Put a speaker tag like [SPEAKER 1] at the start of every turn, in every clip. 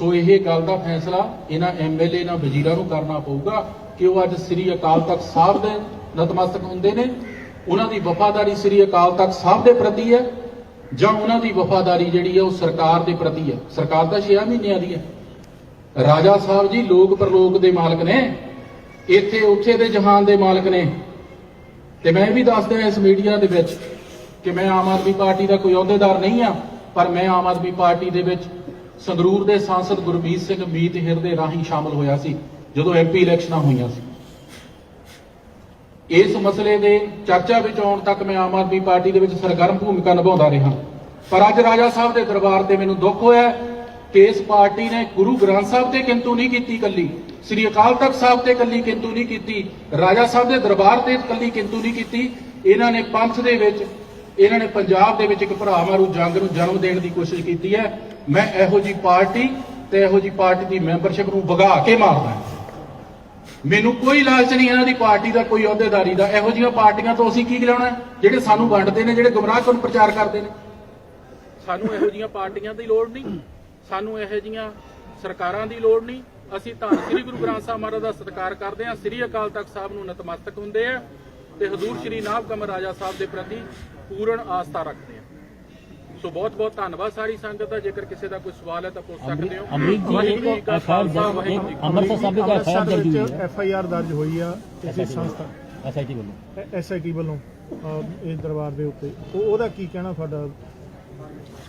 [SPEAKER 1] ਸੋ ਇਹ ਗੱਲ ਦਾ ਫੈਸਲਾ ਇਹਨਾਂ ਐਮਐਲਏ ਨਾਲ ਵਜ਼ੀਰਾਂ ਨੂੰ ਕਰਨਾ ਪਊਗਾ ਕਿ ਉਹ ਅੱਜ ਸ੍ਰੀ ਅਕਾਲ ਤਖਤ ਸਾਹਿਬ ਦੇ ਨਤਮਸਤਕ ਹੁੰਦੇ ਨੇ। ਉਹਨਾਂ ਦੀ ਵਫਾਦਾਰੀ ਸ੍ਰੀ ਅਕਾਲ ਤਖਤ ਸਾਹਿਬ ਦੇ ਪ੍ਰਤੀ ਹੈ ਜਾਂ ਉਹਨਾਂ ਦੀ ਵਫਾਦਾਰੀ ਜਿਹੜੀ ਹੈ ਉਹ ਸਰਕਾਰ ਦੇ ਪ੍ਰਤੀ ਹੈ? ਸਰਕਾਰ ਤਾਂ 6 ਮਹੀਨਿਆਂ ਦੀ ਹੈ। ਰਾਜਾ ਸਾਹਿਬ ਜੀ ਲੋਕ ਪਰਲੋਕ ਦੇ ਮਾਲਕ ਨੇ। ਇੱਥੇ ਉੱਥੇ ਦੇ ਜਹਾਨ ਦੇ ਮਾਲਕ ਨੇ। ਤੇ ਮੈਂ ਵੀ ਦੱਸ ਇਸ ਮੀਡੀਆ ਦੇ ਵਿੱਚ ਕਿ ਮੈਂ ਆਮ ਆਦਮੀ ਪਾਰਟੀ ਦਾ ਕੋਈ ਅਹੁਦੇਦਾਰ ਨਹੀਂ ਆ ਪਰ ਮੈਂ ਆਮ ਆਦਮੀ ਪਾਰਟੀ ਦੇ ਵਿੱਚ ਸੰਗਰੂਰ ਦੇ ਸਾਂਸਦ ਗੁਰਮੀਤ ਸਿੰਘ ਮੀਤ ਹਿਰ ਦੇ ਰਾਹੀਂ ਸ਼ਾਮਲ ਹੋਇਆ ਸੀ, ਜਦੋਂ ਐਮਪੀ ਇਲੈਕਸ਼ਨਾਂ ਹੋਈਆਂ ਸੀ। ਇਸ ਮਸਲੇ ਦੇ ਚਰਚਾ ਵਿੱਚ ਆਉਣ ਤੱਕ ਮੈਂ ਆਮ ਆਦਮੀ ਪਾਰਟੀ ਦੇ ਵਿੱਚ ਸਰਗਰਮ ਭੂਮਿਕਾ ਨਿਭਾਉਂਦਾ ਰਿਹਾ ਪਰ ਅੱਜ ਰਾਜਾ ਸਾਹਿਬ ਦੇ ਦਰਬਾਰ ਤੇ ਮੈਨੂੰ ਦੁੱਖ ਹੋਇਆ ਕਿ ਇਸ ਪਾਰਟੀ ਨੇ ਗੁਰੂ ਗ੍ਰੰਥ ਸਾਹਿਬ ਤੇ ਕਿੰਤੂ ਨਹੀਂ ਕੀਤੀ ਕੱਲੀ ਸ੍ਰੀ ਅਕਾਲ ਤਖਤ ਸਾਹਿਬ ਤੇ ਕੱਲੀ ਕਿੰਤੂ ਨਹੀਂ ਕੀਤੀ, ਰਾਜਾ ਸਾਹਿਬ ਦੇ ਦਰਬਾਰ ਤੇ ਕੱਲੀ ਕਿੰਤੂ ਨਹੀਂ ਕੀਤੀ, ਇਹਨਾਂ ਨੇ ਪੰਥ ਦੇ ਵਿੱਚ, ਇਹਨਾਂ ਨੇ ਪੰਜਾਬ ਦੇ ਵਿੱਚ ਇੱਕ ਭਰਾ ਮਾਰੂ ਜੰਗ ਨੂੰ ਜਨਮ ਦੇਣ ਦੀ ਕੋਸ਼ਿਸ਼ ਕੀਤੀ ਹੈ। ਮੈਂ ਇਹੋ ਜੀ ਪਾਰਟੀ ਤੇ ਇਹੋ ਜੀ ਪਾਰਟੀ ਦੀ ਮੈਂਬਰਸ਼ਿਪ ਨੂੰ ਵਗਾ ਕੇ ਮਾਰਦਾ ਮੈਨੂੰ ਕੋਈ ਲਾਲਚ ਨਹੀਂ ਇਹਨਾਂ ਦੀ ਪਾਰਟੀ ਦਾ, ਕੋਈ ਅਹੁਦੇਦਾਰੀ ਦਾ। ਇਹੋ ਜਿਹੀਆਂ ਪਾਰਟੀਆਂ ਤੋਂ ਅਸੀਂ ਕੀ ਲੈਣਾ ਜਿਹੜੇ ਸਾਨੂੰ ਵੰਡਦੇ ਨੇ, ਜਿਹੜੇ ਗੁੰਮਰਾਹ ਕਰਨ ਪ੍ਰਚਾਰ ਕਰਦੇ ਨੇ। ਸਾਨੂੰ ਇਹੋ ਜਿਹੀਆਂ ਪਾਰਟੀਆਂ ਦੀ ਲੋੜ ਨਹੀਂ। ਸਾਨੂੰ ਇਹੋ ਜਿਹੀਆਂ ਸਰਕਾਰਾਂ ਦੀ ਲੋੜ ਨਹੀਂ। ਅਸੀਂ ਤਾਂ ਸ੍ਰੀ ਗੁਰੂ ਗ੍ਰੰਥ ਸਾਹਿਬ ਮਹਾਰਾਜ ਦਾ ਸਤਿਕਾਰ ਕਰਦੇ ਹਾਂ। ਸ੍ਰੀ ਅਕਾਲ ਤਖਤ ਸਾਹਿਬ ਨੂੰ ਨਤਮਸਤਕ ਹੁੰਦੇ ਆ ਤੇ ਹਜ਼ੂਰ ਸ੍ਰੀ ਨਾਭ ਕਮਰ ਰਾਜਾ ਸਾਹਿਬ ਦੇ ਪ੍ਰਤੀ ਪੂਰਨ ਆਸਥਾ ਰੱਖਦੇ ਆ ਸੋ ਬਹੁਤ ਬਹੁਤ ਧੰਨਵਾਦ ਸਾਰੀ ਸੰਗਤ ਦਾ। ਜੇਕਰ ਕਿਸੇ ਦਾ ਕੋਈ ਸਵਾਲ ਹੈ ਤਾਂ ਪੁੱਛ ਸਕਦੇ ਹੋ।
[SPEAKER 2] ਅਮਰੀਕ ਜੀ ਇੱਕ ਐਫਆਈਆਰ
[SPEAKER 1] ਫਤਿਹ।
[SPEAKER 2] ਅੰਮ੍ਰਿਤਸਰ ਸਾਹਿਬ ਦੇ ਐਫਆਈਆਰ ਦਰਜ ਹੋਈ ਹੈ
[SPEAKER 3] ਐਫ ਆਈ ਆਰ ਦਰਜ ਹੋਈ ਆ। ਕਿਸੇ ਸੰਸਥਾ
[SPEAKER 2] ਐਸਆਈਟੀ ਵੱਲੋਂ।
[SPEAKER 3] ਐਸ ਆਈ ਟੀ ਵੱਲੋਂ ਇਸ ਦਰਬਾਰ ਦੇ ਉੱਤੇ। ਉਹ ਉਹਦਾ ਕੀ ਕਹਿਣਾ ਤੁਹਾਡਾ?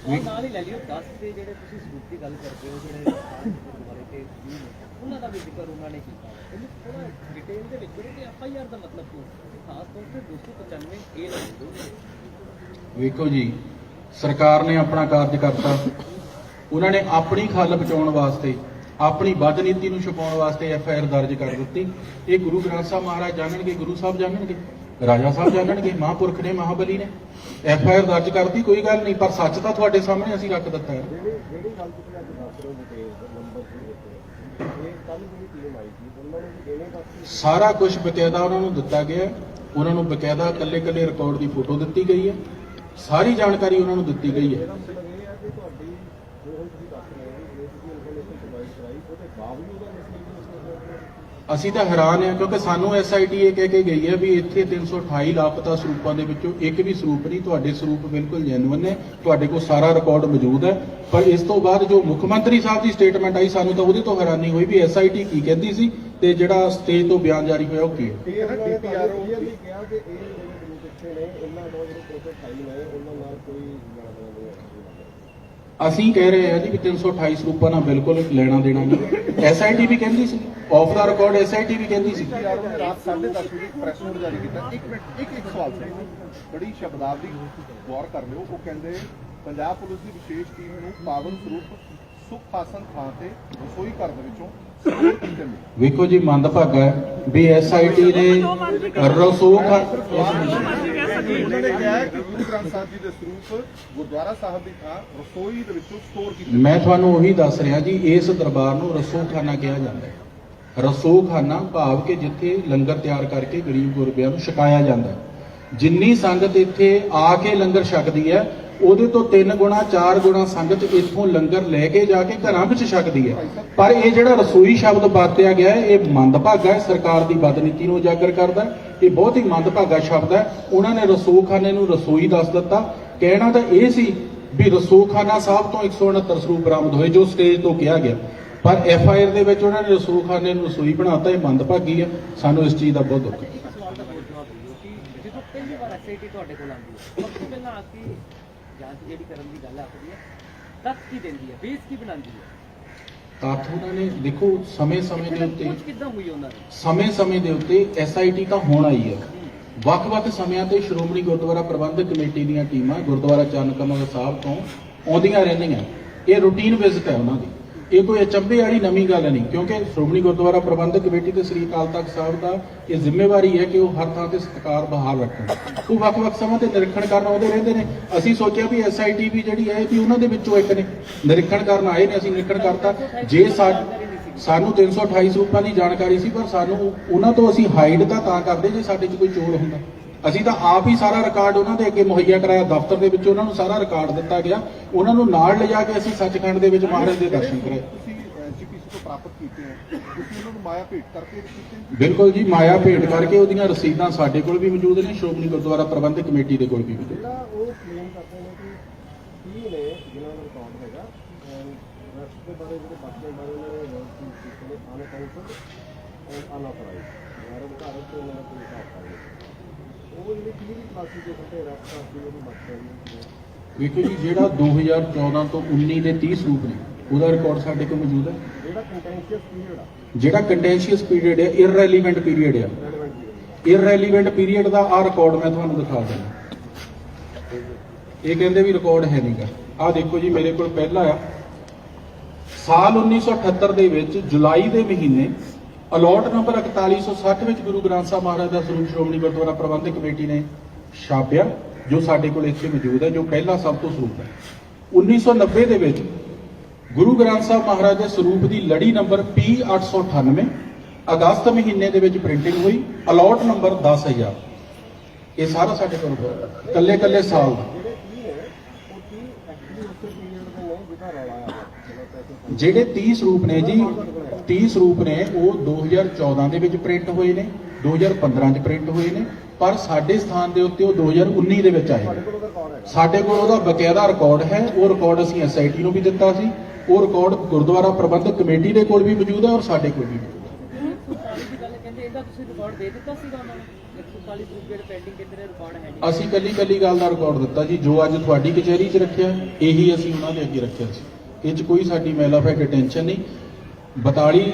[SPEAKER 4] ਨਾਲ ਹੀ ਲੈ ਲਿਓ। 10 ਦੇ ਜਿਹੜੇ ਤੁਸੀਂ ਸਬੂਤ ਦੀ ਗੱਲ ਕਰਦੇ ਹੋ ਜਿਹੜੇ ਗੁਰਦੁਆਰੇ ਤੇ ਉਹਨਾਂ ਦਾ ਵੀ ਜ਼ਿਕਰ ਉਹਨਾਂ ਨੇ ਕੀਤਾ। ਇਹਨੂੰ ਥੋੜਾ ਡਿਟੇਲ ਦੇ ਵਿੱਚ ਕਿ ਐਫ ਆਈ ਆਰ ਦਾ ਮਤਲਬ ਕੀ ਹੈ? ਖਾਸ ਤੌਰ ਤੇ 295 ਏ ਲੱਗਦਾ
[SPEAKER 1] ਵੇਖੋ ਜੀ ਸਰਕਾਰ ਨੇ ਆਪਣਾ ਕਾਰਜ ਕਰਤਾ। ਉਹਨਾਂ ਨੇ ਆਪਣੀ ਖੱਲ ਬਚਾਉਣ ਵਾਸਤੇ ਆਪਣੀ ਨੀਤੀ ਨੂੰ ਛੁਪਾਉਣ ਵਾਸਤੇ ਐਫ ਆਈ ਆਰ ਦਰਜ ਕਰ ਦਿੱਤੀ। ਇਹ ਗੁਰੂ ਗ੍ਰੰਥ ਸਾਹਿਬ ਮਹਾਰਾਜ ਜਾਣਨਗੇ ਗੁਰੂ ਸਾਹਿਬ ਜਾਣਨਗੇ ਰਾਜਾ ਸਾਹਿਬ ਜਾਣਨਗੇ ਮਹਾਂਪੁਰਖ ਨੇ ਮਹਾਬਲੀ ਨੇ। ਐਫ ਆਈ ਆਰ ਦਰਜ ਕਰਤੀ ਕੋਈ ਗੱਲ ਨਹੀਂ ਪਰ ਸੱਚ ਤਾਂ ਤੁਹਾਡੇ ਸਾਹਮਣੇ ਅਸੀਂ ਰੱਖ ਦਿੱਤਾ ਹੈ। ਸਾਰਾ ਕੁਝ ਬਕਾਇਦਾ ਉਹਨਾਂ ਨੂੰ ਦਿੱਤਾ ਗਿਆ। ਉਹਨਾਂ ਨੂੰ ਬਕਾਇਦਾ ਇਕੱਲੇ ਇਕੱਲੇ ਰਿਕਾਰਡ ਦੀ ਫੋਟੋ ਦਿੱਤੀ ਗਈ ਹੈ। ਸਾਰੀ ਜਾਣਕਾਰੀ ਉਹਨਾਂ ਨੂੰ ਦਿੱਤੀ ਗਈ ਹੈ। ਅਸੀਂ ਤਾਂ ਹੈਰਾਨ ਹਾਂ ਕਿਉਂਕਿ ਸਾਨੂੰ ਐਸਆਈਟੀ ਇਹ ਕਹਿ ਕੇ ਗਈ ਹੈ ਵੀ ਇੱਥੇ 328 ਲਾਪਤਾ ਸਰੂਪਾਂ ਦੇ ਵਿੱਚੋਂ ਇੱਕ ਵੀ ਸਰੂਪ ਨਹੀਂ, ਤੁਹਾਡੇ ਸਰੂਪ ਬਿਲਕੁਲ ਜੈਨੂਨ ਨੇ, ਤੁਹਾਡੇ ਕੋਲ ਸਾਰਾ ਰਿਕਾਰਡ ਮੌਜੂਦ ਹੈ। ਪਰ ਇਸ ਤੋਂ ਬਾਅਦ ਜੋ ਮੁੱਖ ਮੰਤਰੀ ਸਾਹਿਬ ਦੀ ਸਟੇਟਮੈਂਟ ਆਈ, ਸਾਨੂੰ ਤਾਂ ਉਹਦੇ ਤੋਂ ਹੈਰਾਨੀ ਹੋਈ ਵੀ ਐਸਆਈਟੀ ਕੀ ਕਹਿੰਦੀ ਸੀ ਤੇ ਜਿਹੜਾ ਸਟੇਜ ਤੋਂ ਬਿਆਨ ਜਾਰੀ ਹੋਇਆ ਉਹ ਕੀ ਹੈ?
[SPEAKER 5] ਇਹ ਡੀਪੀਆਰਓ ਵੀ ਕਿਹਾ ਕਿ ਇਹ ਜਿਹੜੇ ਗੁਰੂ ਪਿੱਛੇ ਨੇ ਇਹਨਾਂ ਨਾਲ ਜਿਹੜੇ ਪ੍ਰੋਟੋ ਫਾਈਲ ਨੇ ਉਹਨਾਂ ਨਾਲ ਕੋਈ ਲੈਣਾ ਦੇਣਾ ਨਹੀਂ ਹੈ
[SPEAKER 1] ਅਸੀਂ ਕਹਿ ਰਹੇ ਹਾਂ ਜੀ ਵੀ 328 ਸਰੂਪਾਂ ਨਾਲ ਬਿਲਕੁਲ ਲੈਣਾ ਦੇਣਾ ਨਹੀਂ। ਐਸਆਈਟੀ ਵੀ ਕਹਿੰਦੀ ਸੀ ਆਫ ਦਾ ਰਿਕਾਰਡ ਐਸਆਈਟੀ ਵੀ ਕਹਿੰਦੀ ਸੀ।
[SPEAKER 5] ਰਾਤ 10:30 ਵਜੇ ਪ੍ਰੈਸ ਨੋਟ ਜਾਰੀ ਕੀਤਾ। ਇੱਕ ਮਿੰਟ ਇੱਕ ਇੱਕ ਸਵਾਲ ਸੀ। ਬੜੀ ਸ਼ਬਦਾਵਲੀ ਗੌਰ ਕਰ ਲਿਓ। ਉਹ ਕਹਿੰਦੇ ਪੰਜਾਬ ਪੁਲਿਸ ਦੀ ਵਿਸ਼ੇਸ਼ ਟੀਮ ਨੂੰ ਪਾਵਨ ਸਰੂਪ ਸੁਖ ਆਸਨ ਥਾਂ ਤੇ ਰਸੋਈ ਘਰ ਦੇ ਵਿੱਚੋਂ
[SPEAKER 1] ਵੇਖੋ ਜੀ ਮੰਦਭਾਗਾ ਹੈ। ਵੀ ਐਸਆਈਟੀ ਨੇ ਰਸੂਖ
[SPEAKER 5] ਉਹਨਾਂ ਨੇ ਕਿਹਾ ਕਿ ਗੁਰੂ ਗ੍ਰੰਥ ਸਾਹਿਬ ਜੀ ਦੇ ਸਰੂਪ ਗੁਰਦੁਆਰਾ ਸਾਹਿਬ ਦੀ ਥਾਂ ਰਸੋਈ ਦੇ ਵਿੱਚੋਂ ਸਟੋਰ ਕੀਤੇ
[SPEAKER 1] ਮੈਂ ਤੁਹਾਨੂੰ ਉਹੀ ਦੱਸ ਰਿਹਾ ਜੀ ਇਸ ਦਰਬਾਰ ਨੂੰ ਰਸੂਖਾਨਾ ਕਿਹਾ ਜਾਂਦਾ ਹੈ। ਰਸੂਖਾਨਾ ਭਾਵ ਕਿ ਜਿੱਥੇ ਲੰਗਰ ਤਿਆਰ ਕਰਕੇ ਗਰੀਬ ਗੁਰਬਿਆਂ ਨੂੰ ਛਕਾਇਆ ਜਾਂਦਾ ਹੈ। ਜਿੰਨੀ ਸੰਗਤ ਇੱਥੇ ਆ ਕੇ ਲੰਗਰ ਛਕਦੀ ਹੈ ਉਹਦੇ ਤੋਂ 3 ਗੁਣਾ 4 ਗੁਣਾ ਸੰਗਤ ਇੱਥੋਂ ਲੰਗਰ ਲੈ ਕੇ ਜਾ ਕੇ ਘਰਾਂ ਵਿੱਚ ਛਕਦੀ ਹੈ। ਪਰ ਇਹ ਜਿਹੜਾ ਰਸੋਈ ਸ਼ਬਦ ਵਰਤਿਆ ਗਿਆ ਹੈ, ਇਹ ਮੰਦਭਾਗਾ ਹੈ। ਸਰਕਾਰ ਦੀ ਬਦਨੀਤੀ ਨੂੰ ਉਜਾਗਰ ਕਰਦਾ ਇਹ ਬਹੁਤ ਹੀ ਮੰਦਭਾਗਾ ਸ਼ਬਦ ਹੈ। ਉਹਨਾਂ ਨੇ ਰਸੂਖਾਨੇ ਨੂੰ ਰਸੋਈ ਦੱਸ ਦਿੱਤਾ। ਕਹਿਣਾ ਤਾਂ ਇਹ ਸੀ ਵੀ ਰਸੂਖਾਨਾ ਸਾਹਿਬ ਤੋਂ 169 ਸਰੂਪ ਬਰਾਮਦ ਹੋਏ, ਜੋ ਸਟੇਜ ਤੋਂ ਕਿਹਾ ਗਿਆ। ਪਰ ਐਫ ਆਈ ਆਰ ਦੇ ਵਿੱਚ ਉਹਨਾਂ ਨੇ ਰਸੂਖਾਨੇ ਨੂੰ ਰਸੋਈ ਬਣਾਤਾ। ਇਹ ਮੰਦਭਾਗੀ ਹੈ। ਸਾਨੂੰ ਇਸ ਚੀਜ਼ ਦਾ ਬਹੁਤ ਦੁੱਖ ਹੈ।
[SPEAKER 4] ਜਦੋਂ ਪਹਿਲੀ ਵਾਰ ਐਸਆਈਟੀ ਤੁਹਾਡੇ ਕੋਲ ਆਉਂਦੀ ਹੈ, ਸਭ ਤੋਂ ਪਹਿਲਾਂ ਆ ਕੇ ਜਾਂਚ ਜਿਹੜੀ ਕਰਨ ਦੀ ਗੱਲ ਆਖਦੀ ਹੈ ਤੱਕ ਕੀ ਦਿੰਦੀ ਹੈ ਬੇਸ ਕੀ ਬਣਾਉਂਦੀ ਹੈ?
[SPEAKER 1] ਉਹਨਾਂ ਨੇ ਦੇਖੋ ਸਮੇਂ-ਸਮੇਂ ਦੇ ਉੱਤੇ
[SPEAKER 4] ਕੁਝ ਕਿੱਦਾਂ ਹੋਈ ਉਹਨਾਂ ਦੀ?
[SPEAKER 1] ਸਮੇਂ-ਸਮੇਂ ਦੇ ਉੱਤੇ ਐਸਆਈਟੀ ਤਾਂ ਹੋਣ ਆਈ ਹੈ। ਵੱਖ-ਵੱਖ ਸਮਿਆਂ ਤੇ ਸ਼੍ਰੋਮਣੀ ਗੁਰਦੁਆਰਾ ਪ੍ਰਬੰਧਕ ਕਮੇਟੀ ਦੀਆਂ ਟੀਮਾਂ ਗੁਰਦੁਆਰਾ ਚੰਨ ਕਮਲ ਸਾਹਿਬ ਤੋਂ ਆਉਂਦੀਆਂ ਰਹਿੰਦੀਆਂ। ਇਹ ਰੂਟੀਨ ਵਿਜ਼ਿਟ ਹੈ ਉਹਨਾਂ ਦੀ। ਇਹ ਕੋਈ ਅਚੰਭੇ ਵਾਲੀ ਨਵੀਂ ਗੱਲ ਨਹੀਂ, ਕਿਉਂਕਿ ਸ਼੍ਰੋਮਣੀ ਗੁਰਦੁਆਰਾ ਪ੍ਰਬੰਧਕ ਕਮੇਟੀ ਤੇ ਸ੍ਰੀ ਅਕਾਲ ਤਖਤ ਸਾਹਿਬ ਦਾ ਇਹ ਜ਼ਿੰਮੇਵਾਰੀ ਹੈ ਕਿ ਉਹ ਹਰ ਥਾਂ ਤੇ ਸਤਿਕਾਰ ਬਹਾਲ ਰੱਖਣ। ਉਹ ਵੱਖ-ਵੱਖ ਸਮਾਂ ਤੇ ਨਿਰੀਖਣ ਕਰਨ ਆਉਂਦੇ ਰਹਿੰਦੇ ਨੇ। ਅਸੀਂ ਸੋਚਿਆ ਵੀ ਐਸਆਈਟੀ ਵੀ ਜਿਹੜੀ ਹੈ ਵੀ ਉਹਨਾਂ ਦੇ ਵਿੱਚੋਂ ਇੱਕ ਨੇ। ਨਿਰੀਖਣ ਕਰਨ ਆਏ ਨੇ, ਅਸੀਂ ਨਿਰੀਖਣ ਕਰਤਾ। ਜੇ ਸਾ, ਸਾਨੂੰ 328 ਰੁਪਏ ਦੀ ਜਾਣਕਾਰੀ ਸੀ, ਪਰ ਸਾਨੂੰ ਉਹਨਾਂ ਤੋਂ ਅਸੀਂ ਹਾਈਡ ਤਾਂ ਤਾਂ ਕਰਦੇ ਜੇ ਸਾਡੇ 'ਚ ਕੋਈ ਚੋਰ ਹੁੰਦਾ। ਅਸੀਂ ਤਾਂ ਆਪ ਹੀ ਸਾਰਾ ਰਿਕਾਰਡ ਉਹਨਾਂ ਦੇ ਅੱਗੇ ਮੁਹੱਈਆ ਕਰਾਇਆ ਦਫ਼ਤਰ ਦੇ ਵਿੱਚ ਉਹਨਾਂ ਨੂੰ ਸਾਰਾ ਰਿਕਾਰਡ ਦਿੱਤਾ ਗਿਆ। ਉਹਨਾਂ ਨੂੰ ਨਾਲ ਲਿਜਾ ਕੇ ਅਸੀਂ ਸੱਚਖੰਡ ਦੇ ਵਿੱਚ ਮਹਾਰਾਜ ਦੇ ਦਰਸ਼ਨ ਕਰਾਏ? ਬਿਲਕੁਲ ਜੀ ਮਾਇਆ ਭੇਟ ਕਰਕੇ ਉਹਦੀਆਂ ਰਸੀਦਾਂ ਸਾਡੇ ਕੋਲ ਵੀ ਮੌਜੂਦ ਨੇ ਸ਼੍ਰੋਮਣੀ ਗੁਰਦੁਆਰਾ ਪ੍ਰਬੰਧਕ ਕਮੇਟੀ ਦੇ ਕੋਲ ਵੀ ਮੌਜੂਦ ਨੇ।
[SPEAKER 6] ਜਿਹੜਾ ਉਹ ਕਲੇਮ ਕਰਦੇ ਨੇ ਕਿ ਕੀ ਨੇ ਜਿਨ੍ਹਾਂ ਦਾ ਰਿਕਾਰਡ ਹੈਗਾ? ਰੈਸਟ ਦੇ ਬਾਰੇ ਜਿਹੜੇ ਬਾਕੀਆਂ ਬਾਰੇ ਉਹਨਾਂ ਨੇ ਆਨ ਕਾਊਂਸਲ ਐਂਡ ਅਨਆਥੋਰਾਈਜ਼ਡ ਯਾਰ ਉਹ ਕਲਾਸੀਫਿਕੇਸ਼ਨ ਤੇ ਉਹਨੂੰ ਨੂੰ
[SPEAKER 1] ਵੇਖੋ ਜੀ ਜਿਹੜਾ 2014 ਤੋਂ 19 ਦੇ 30 ਸਰੂਪ ਨੇ ਉਹਦਾ ਰਿਕਾਰਡ ਸਾਡੇ ਕੋਲ ਮੌਜੂਦ ਹੈ।
[SPEAKER 6] ਜਿਹੜਾ ਕੰਟੈਂਸ਼ੀਅਸ ਪੀਰੀਅਡ ਆ।
[SPEAKER 1] ਜਿਹੜਾ ਕੰਟੈਂਸ਼ੀਅਸ ਪੀਰੀਅਡ ਹੈ irrelevant period
[SPEAKER 6] period
[SPEAKER 1] irrelevant period ਦਾ ਆ ਰਿਕਾਰਡ ਮੈਂ ਤੁਹਾਨੂੰ ਦਿਖਾ ਦਿੰਦਾ। ਇਹ ਕਹਿੰਦੇ ਵੀ ਰਿਕਾਰਡ ਹੈ ਨਹੀਂਗਾ ਆ ਦੇਖੋ ਜੀ ਮੇਰੇ ਕੋਲ ਪਹਿਲਾ ਆ। ਸਾਲ 1978 ਦੇ ਵਿੱਚ ਜੁਲਾਈ ਦੇ ਮਹੀਨੇ ਅਲੋਟ ਨੰਬਰ 4160 ਵਿੱਚ ਗੁਰੂ ਗ੍ਰੰਥ ਸਾਹਿਬ ਮਹਾਰਾਜ ਦਾ ਸਰੂਪ ਸ਼੍ਰੋਮਣੀ ਗੁਰਦੁਆਰਾ ਪ੍ਰਬੰਧਕ ਕਮੇਟੀ ਨੇ ਛਾਪਿਆ, ਜੋ ਸਾਡੇ ਕੋਲ ਇੱਥੇ ਮੌਜੂਦ ਹੈ, ਜੋ ਪਹਿਲਾ ਸਭ ਤੋਂ ਸਰੂਪ ਹੈ। 1990 ਦੇ ਵਿੱਚ ਗੁਰੂ ਗ੍ਰੰਥ ਸਾਹਿਬ ਮਹਾਰਾਜ ਦੇ ਸਰੂਪ ਦੀ ਲੜੀ ਨੰਬਰ P898 ਅਗਸਤ ਮਹੀਨੇ ਦੇ ਵਿੱਚ ਪ੍ਰਿੰਟਿੰਗ ਹੋਈ, ਅਲੋਟ ਨੰਬਰ 10000 ਇਹ ਸਾਰਾ ਸਾਡੇ ਕੋਲ ਹੋਇਆ। ਕੱਲੇ ਕੱਲੇ ਸਾਲ ਦਾ।
[SPEAKER 6] ਜਿਹੜੇ ਕੀ ਜਿਹੜੇ
[SPEAKER 1] 30 ਸਰੂਪ ਨੇ ਜੀ 30 ਸਰੂਪ ਨੇ ਉਹ 2014 ਦੇ ਵਿੱਚ ਪ੍ਰਿੰਟ ਹੋਏ ਨੇ 2015 ਚ ਪ੍ਰਿੰਟ ਹੋਏ ਨੇ ਪਰ ਸਾਡੇ ਸਥਾਨ ਦੇ ਉੱਤੇ ਉਹ 2019 ਦੇ ਵਿੱਚ ਆਏ ਸਾਡੇ ਕੋਲ ਉਹਦਾ ਬਕਾਇਦਾ ਰਿਕਾਰਡ ਹੈ ਉਹ ਰਿਕਾਰਡ ਅਸੀਂ ਐਸਆਈਟੀ ਨੂੰ ਵੀ ਦਿੱਤਾ ਸੀ ਉਹ ਰਿਕਾਰਡ ਗੁਰਦੁਆਰਾ ਪ੍ਰਬੰਧਕ ਕਮੇਟੀ ਦੇ ਕੋਲ ਵੀ ਮੌਜੂਦ ਹੈ ਔਰ ਸਾਡੇ ਕੋਲ ਵੀ ਮੌਜੂਦ ਹੈ।
[SPEAKER 4] 147 ਦੀ ਗੱਲ ਕਹਿੰਦੇ ਇਹਦਾ ਤੁਸੀਂ ਰਿਕਾਰਡ ਦੇ ਦਿੱਤਾ ਸੀਗਾ ਉਹਨਾਂ ਨੂੰ 147 ਗਰੁੱਪ ਜਿਹੜੇ ਪੈਂਡਿੰਗ ਕਹਿੰਦੇ ਨੇ ਰਿਕਾਰਡ ਹੈ ਨਹੀਂ।
[SPEAKER 1] ਅਸੀਂ ਕੱਲੀ ਕੱਲੀ ਗੱਲ ਦਾ ਰਿਕਾਰਡ ਦਿੱਤਾ ਜੀ ਜੋ ਅੱਜ ਤੁਹਾਡੀ ਕਚਹਿਰੀ 'ਚ ਰੱਖਿਆ ਇਹੀ ਅਸੀਂ ਉਹਨਾਂ ਦੇ ਅੱਗੇ ਰੱਖਿਆ ਸੀ। ਇਹ 'ਚ ਕੋਈ ਸਾਡੀ ਮੈਲਾਫੈਕ ਟੈਨਸ਼ਨ ਨਹੀਂ। 42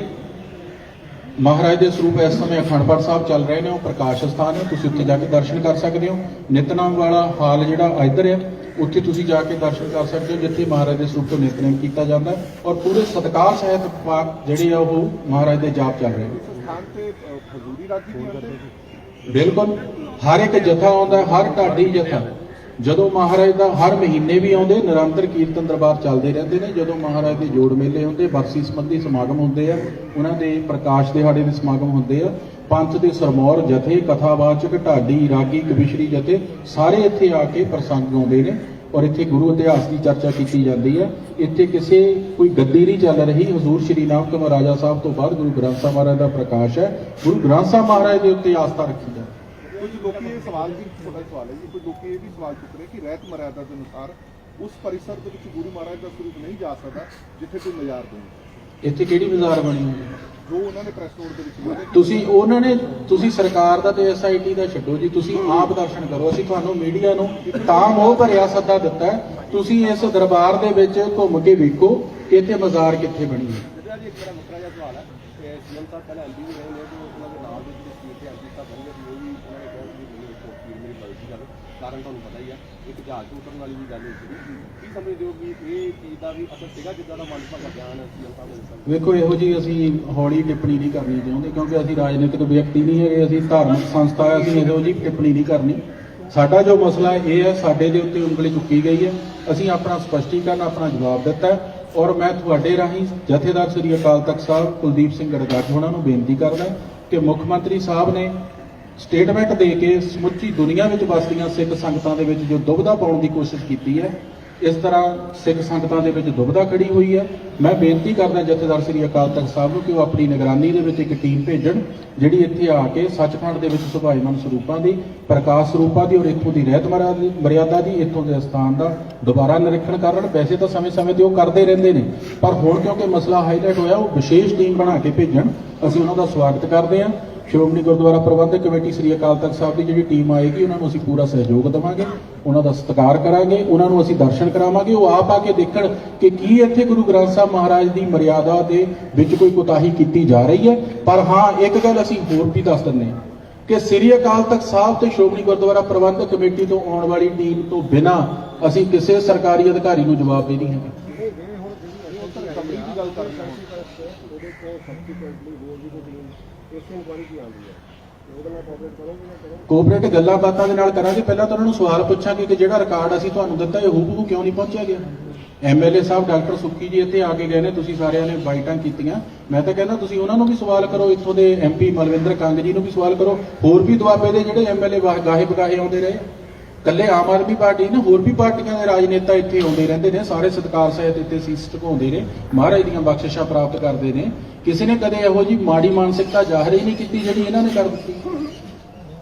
[SPEAKER 1] ਮਹਾਰਾਜ ਦੇ ਸਰੂਪ ਇਸ ਸਮੇਂ ਅਖੰਡ ਪਾਠ ਸਾਹਿਬ ਚੱਲ ਰਹੇ ਨੇ ਉਹ ਪ੍ਰਕਾਸ਼ ਸਥਾਨ ਹੈ ਤੁਸੀਂ ਉੱਥੇ ਜਾ ਕੇ ਦਰਸ਼ਨ ਕਰ ਸਕਦੇ ਹੋ। ਨਿਤਨਾਮ ਵਾਲਾ ਹਾਲ ਜਿਹੜਾ ਇੱਧਰ ਹੈ ਉੱਥੇ ਤੁਸੀਂ ਜਾ ਕੇ ਦਰਸ਼ਨ ਕਰ ਸਕਦੇ ਹੋ ਜਿੱਥੇ ਮਹਾਰਾਜ ਦੇ ਸਰੂਪ ਤੋਂ ਨਿਤਨੇਮ ਕੀਤਾ ਜਾਂਦਾ ਹੈ ਔਰ ਪੂਰੇ ਸਤਕਾਰ ਸਹਿਤ ਪਾਠ ਜਿਹੜੇ ਆ ਉਹ ਮਹਾਰਾਜ ਦੇ ਜਾਪ ਚੱਲ ਰਹੇ ਨੇ। ਬਿਲਕੁਲ ਹਰ ਇੱਕ ਜਥਾ ਆਉਂਦਾ ਹਰ ਢਾਡੀ ਜਥਾ। ਜਦੋਂ ਮਹਾਰਾਜ ਦਾ ਹਰ ਮਹੀਨੇ ਵੀ ਆਉਂਦੇ, ਨਿਰੰਤਰ ਕੀਰਤਨ ਦਰਬਾਰ ਚੱਲਦੇ ਰਹਿੰਦੇ ਨੇ, ਜਦੋਂ ਮਹਾਰਾਜ ਦੇ ਜੋੜ ਮੇਲੇ ਹੁੰਦੇ ਬਰਸੀ ਸੰਬੰਧੀ ਸਮਾਗਮ ਹੁੰਦੇ ਆ, ਉਹਨਾਂ ਦੇ ਪ੍ਰਕਾਸ਼ ਦਿਹਾੜੇ ਦੇ ਸਮਾਗਮ ਹੁੰਦੇ ਆ, ਪੰਥ ਦੇ ਸਰਮੌਰ ਜਥੇ, ਕਥਾਵਾਚਕ, ਢਾਡੀ, ਰਾਗੀ, ਕਵਿਸ਼ਰੀ ਜਥੇ, ਸਾਰੇ ਇੱਥੇ ਆ ਕੇ ਪ੍ਰਸੰਗ ਆਉਂਦੇ ਨੇ ਔਰ ਇੱਥੇ ਗੁਰੂ ਇਤਿਹਾਸ ਦੀ ਚਰਚਾ ਕੀਤੀ ਜਾਂਦੀ ਹੈ ਇੱਥੇ ਕਿਸੇ ਕੋਈ ਗੱਦੀ ਨਹੀਂ ਚੱਲ ਰਹੀ। ਹਜ਼ੂਰ ਸ਼੍ਰੀ ਨਾਮ ਰਾਜਾ ਸਾਹਿਬ ਤੋਂ ਬਾਅਦ ਗੁਰੂ ਗ੍ਰੰਥ ਸਾਹਿਬ ਮਹਾਰਾਜ ਦਾ ਪ੍ਰਕਾਸ਼ ਹੈ। ਗੁਰੂ ਗ੍ਰੰਥ ਸਾਹਿਬ ਮਹਾਰਾਜ ਦੇ ਉੱਤੇ ਆਸਥਾ ਰੱਖੀ ਜਾਂਦੀ
[SPEAKER 5] ਕੁਝ ਲੋਕੀ ਇਹ ਸਵਾਲ ਵੀ ਛੋਟਾ ਸਵਾਲ ਹੈ ਜੀ ਕੁਝ ਲੋਕੀ ਇਹ ਵੀ ਸਵਾਲ ਚੁੱਕ ਰਹੇ ਕਿ ਰਹਿਤ ਮਰਿਆਦਾ ਦੇ ਅਨੁਸਾਰ ਉਸ ਪਰਿਸਰ ਦੇ ਵਿੱਚ ਗੁਰੂ ਮਹਾਰਾਜ ਦਾ ਸਰੂਪ ਨਹੀਂ ਜਾ ਸਕਦਾ ਜਿੱਥੇ ਕੋਈ ਮਜ਼ਾਰ ਬਣੇ
[SPEAKER 1] ਇੱਥੇ ਕਿਹੜੀ ਬਾਜ਼ਾਰ ਬਣੀ ਹੋਈ ਹੈ
[SPEAKER 5] ਜੋ ਉਹਨਾਂ ਨੇ ਪ੍ਰੈਸ ਨੋਟ ਦੇ ਵਿੱਚ
[SPEAKER 1] ਤੁਸੀਂ ਉਹਨਾਂ ਨੇ ਤੁਸੀਂ ਸਰਕਾਰ ਦਾ ਤੇ ਐਸਆਈਟੀ ਦਾ ਛੱਡੋ ਜੀ ਤੁਸੀਂ ਆਪ ਦਰਸ਼ਨ ਕਰੋ ਅਸੀਂ ਤੁਹਾਨੂੰ ਮੀਡੀਆ ਨੂੰ ਤਾਂ ਮੋਹ ਭਰਿਆ ਸੱਦਾ ਦਿੱਤਾ। ਤੁਸੀਂ ਇਸ ਦਰਬਾਰ ਦੇ ਵਿੱਚ ਘੁੰਮ ਕੇ ਵੇਖੋ ਕਿ ਇੱਥੇ ਬਾਜ਼ਾਰ ਕਿੱਥੇ ਬਣੀ ਹੈ
[SPEAKER 6] ਜੀ ਇੱਕ ਮੇਰਾ ਮੁੱਕਰਾ ਜਿਹਾ ਸਵਾਲ ਹੈ ਕਿ ਸੀਐਮ ਸਾਹਿਬ ਪਹਿਲਾਂ ਐਮਪੀ ਵੀ ਰਹੇ ਨੇ ਤੇ ਉਹਨਾਂ ਦੇ ਨਾਲ ਦੇ ਜਿਹੜੇ ਸਟੇਟ ਦੇ ਐਮਪੀ ਸਾਹਿਬ ਬਣੇ ਸੀ ਉਹ ਵੀ ਉਹਨਾਂ ਨੇ ਕਿਹਾ ਸੀ ਕਿ ਮੈਨੂੰ ਰਿਪੋਰਟ ਕੀ ਮੇਰੀ ਗਲਤੀ ਗੱਲ ਕਾਰਨ ਤੁਹਾਨੂੰ ਪਤਾ ਹੀ ਆ, ਇੱਕ ਜਹਾਜ਼ ਤੋਂ ਉਤਰਨ ਵਾਲੀ ਵੀ ਗੱਲ ਹੋਈ ਸੀ। ਕੀ ਸਮਝਦੇ ਹੋ ਕਿ ਇਹ ਚੀਜ਼ ਦਾ ਵੀ ਅਸਰ ਸੀਗਾ ਜਿੱਦਾਂ ਦਾ ਮੰਦਭਾਗਾ ਬਿਆਨ ਸੀਐਮ ਸਾਹਿਬ
[SPEAKER 1] ਵੇਖੋ, ਇਹੋ ਜੀ ਅਸੀਂ ਹੌਲੀ ਟਿੱਪਣੀ ਨਹੀਂ ਕਰਨੀ ਚਾਹੁੰਦੇ, ਕਿਉਂਕਿ ਅਸੀਂ ਰਾਜਨੀਤਿਕ ਵਿਅਕਤੀ ਨਹੀਂ ਹੈਗੇ, ਅਸੀਂ ਧਾਰਮਿਕ ਸੰਸਥਾ ਅਸੀਂ ਇਹੋ ਜੀ ਟਿੱਪਣੀ ਨਹੀਂ ਕਰਨੀ। ਸਾਡਾ ਜੋ ਮਸਲਾ ਇਹ ਹੈ ਸਾਡੇ ਦੇ ਉੱਤੇ ਉਂਗਲੀ ਚੁੱਕੀ ਗਈ ਹੈ। ਅਸੀਂ ਆਪਣਾ ਸਪਸ਼ਟੀਕਰਨ, ਆਪਣਾ ਜਵਾਬ ਦਿੱਤਾ ਔਰ ਮੈਂ ਤੁਹਾਡੇ ਰਾਹੀਂ ਜਥੇਦਾਰ ਸ੍ਰੀ ਅਕਾਲ ਤਖਤ ਸਾਹਿਬ ਕੁਲਦੀਪ ਸਿੰਘ ਗੜਗੱਜ ਹੋਣਾ ਨੂੰ ਬੇਨਤੀ ਕਰਦਾ ਕਿ ਮੁੱਖ ਮੰਤਰੀ ਸਾਹਿਬ ਨੇ ਸਟੇਟਮੈਂਟ ਦੇ ਕੇ ਸਮੁੱਚੀ ਦੁਨੀਆ ਵਿੱਚ ਵਸਦੀਆਂ ਸਿੱਖ ਸੰਗਤਾਂ ਦੇ ਵਿੱਚ ਜੋ ਦੁਬਿਧਾ ਪਾਉਣ ਦੀ ਕੋਸ਼ਿਸ਼ ਕੀਤੀ ਹੈ, ਇਸ ਤਰ੍ਹਾਂ ਸਿੱਖ ਸੰਗਤਾਂ ਦੇ ਵਿੱਚ ਦੁਬਧਾ ਖੜੀ ਹੋਈ ਹੈ। ਮੈਂ ਬੇਨਤੀ ਕਰਦਾ ਜਥੇਦਾਰ ਸ੍ਰੀ ਅਕਾਲ ਤਖਤ ਸਾਹਿਬ ਨੂੰ ਕਿ ਉਹ ਆਪਣੀ ਨਿਗਰਾਨੀ ਦੇ ਵਿੱਚ ਇੱਕ ਟੀਮ ਭੇਜਣ, ਜਿਹੜੀ ਇੱਥੇ ਆ ਕੇ ਸੱਚਖੰਡ ਦੇ ਵਿੱਚ ਸੁਭਾਈਮਨ ਸਰੂਪਾਂ ਦੀ, ਪ੍ਰਕਾਸ਼ ਸਰੂਪਾਂ ਦੀ ਔਰ ਇੱਥੋਂ ਦੀ ਰਹਿਤ ਮਰਿਆਦਾ- ਮਰਿਆਦਾ ਦੀ, ਇੱਥੋਂ ਦੇ ਸਥਾਨ ਦਾ ਦੁਬਾਰਾ ਨਿਰੀਖਣ ਕਰਨ। ਵੈਸੇ ਤਾਂ ਸਮੇਂ-ਸਮੇਂ ਤੇ ਉਹ ਕਰਦੇ ਰਹਿੰਦੇ ਨੇ, ਪਰ ਹੁਣ ਕਿਉਂਕਿ ਮਸਲਾ ਹਾਈਲਾਈਟ ਹੋਇਆ, ਉਹ ਵਿਸ਼ੇਸ਼ ਟੀਮ ਬਣਾ ਕੇ ਭੇਜਣ, ਅਸੀਂ ਉਹਨਾਂ ਦਾ ਸਵਾਗਤ ਕਰਦੇ ਹਾਂ। ਸ਼੍ਰੋਮਣੀ ਗੁਰਦੁਆਰਾ ਪ੍ਰਬੰਧਕ ਕਮੇਟੀ ਸ੍ਰੀ ਅਕਾਲ ਤਖਤ ਸਾਹਿਬ ਦੀ ਜਿਹੜੀ ਟੀਮ ਆਏਗੀ, ਉਹਨਾਂ ਨੂੰ ਅਸੀਂ ਪੂਰਾ ਸਹਿਯੋਗ ਦੇਵਾਂਗੇ, ਉਹਨਾਂ ਦਾ ਸਤਿਕਾਰ ਕਰਾਂਗੇ, ਉਹਨਾਂ ਨੂੰ ਅਸੀਂ ਦਰਸ਼ਨ ਕਰਾਵਾਂਗੇ। ਉਹ ਆਪ ਆ ਕੇ ਦੇਖਣ ਕਿ ਕੀ ਇੱਥੇ ਗੁਰੂ ਗ੍ਰੰਥ ਸਾਹਿਬ ਮਹਾਰਾਜ ਦੀ ਮਰਿਆਦਾ ਦੇ ਵਿੱਚ ਕੋਈ ਕੁਤਾਹੀ ਕੀਤੀ ਜਾ ਰਹੀ ਹੈ। ਪਰ ਹਾਂ, ਇੱਕ ਗੱਲ ਅਸੀਂ ਹੋਰ ਵੀ ਦੱਸ ਦਿੰਦੇ ਹਾਂ ਕਿ ਸ੍ਰੀ ਅਕਾਲ ਤਖਤ ਸਾਹਿਬ ਤੇ ਸ਼੍ਰੋਮਣੀ ਗੁਰਦੁਆਰਾ ਪ੍ਰਬੰਧਕ ਕਮੇਟੀ ਤੋਂ ਆਉਣ ਵਾਲੀ ਟੀਮ ਤੋਂ ਬਿਨਾਂ ਅਸੀਂ ਕਿਸੇ ਸਰਕਾਰੀ ਅਧਿਕਾਰੀ ਨੂੰ ਜਵਾਬ ਦੇ ਨਹੀਂ ਹੈਗੇ।
[SPEAKER 6] ਇਹ ਹੁਣ ਜਿਹੜੀ ਅਸੀਂ
[SPEAKER 5] ਰਿਕਵਰੀ ਦੀ ਗੱਲ ਕਰ ਰਹੇ ਹਾਂ,
[SPEAKER 6] ਉਹਦੇ ਤੋਂ ਸਬਸੀਕੁਐਂਟਲੀ ਹੋਰ ਵੀ ਕੋਈ ਟੀਮ ਇਸ ਕੀ ਆਉਂਦੀ ਹੈ। ਉਹਦੇ ਨਾਲ ਕੋਆਪਰੇਟ ਕਰੋਗੇ ਨਾ ਕਰੋਗੇ?
[SPEAKER 1] ਕੋਆਪਰੇਟ ਗੱਲਾਂ ਬਾਤਾਂ ਦੇ ਨਾਲ ਕਰਾਂਗੇ। ਪਹਿਲਾਂ ਤਾਂ ਉਹਨਾਂ ਨੂੰ ਸਵਾਲ ਪੁੱਛਾਂਗੇ ਕਿ ਜਿਹੜਾ ਰਿਕਾਰਡ ਅਸੀਂ ਤੁਹਾਨੂੰ ਦਿੱਤਾ, ਇਹ ਹੂਬਹੂ ਕਿਉਂ ਨਹੀਂ ਪਹੁੰਚਿਆ ਗਿਆ? ਐਮਐਲਏ ਸਾਹਿਬ, ਡਾਕਟਰ ਸੁੱਕੀ ਜੀ ਇੱਥੇ ਆ ਕੇ ਗਏ ਨੇ, ਤੁਸੀਂ ਸਾਰਿਆਂ ਨੇ ਬਾਈਟਾਂ ਕੀਤੀਆਂ। ਮੈਂ ਤਾਂ ਕਹਿੰਦਾ, ਤੁਸੀਂ ਉਹਨਾਂ ਨੂੰ ਵੀ ਸਵਾਲ ਕਰੋ, ਇੱਥੋਂ ਦੇ ਐਮਪੀ ਮਲਵਿੰਦਰ ਕੰਗ ਜੀ ਨੂੰ ਵੀ ਸਵਾਲ ਕਰੋ। ਹੋਰ ਵੀ ਦੁਆਬੇ ਦੇ ਜਿਹੜੇ ਐਮਐਲਏ ਗਾਹੇ ਬਗਾਹੇ ਆਉਂਦੇ ਰਹੇ। ਕੱਲੇ ਆਮ ਆਦਮੀ ਪਾਰਟੀ ਨੇ ਹੋਰ ਵੀ ਪਾਰਟੀਆਂ ਦੇ ਰਾਜਨੇਤਾ ਇੱਥੇ ਆਉਂਦੇ ਰਹਿੰਦੇ ਨੇ ਸਾਰੇ ਸਤਿਕਾਰ ਸਹਿਤ ਇੱਥੇ ਸੀਸ ਝੁਕਾਉਂਦੇ ਨੇ ਮਹਾਰਾਜ ਦੀਆਂ ਬਖਸ਼ਿਸ਼ਾਂ ਪ੍ਰਾਪਤ ਕਰਦੇ ਨੇ। ਕਿਸੇ ਨੇ ਕਦੇ ਇਹੋ ਜੀ ਮਾੜੀ ਮਾਨਸਿਕਤਾ ਜ਼ਾਹਰ ਹੀ ਨਹੀਂ ਕੀਤੀ ਜਿਹੜੀ ਇਹਨਾਂ ਨੇ ਕਰ ਦਿੱਤੀ।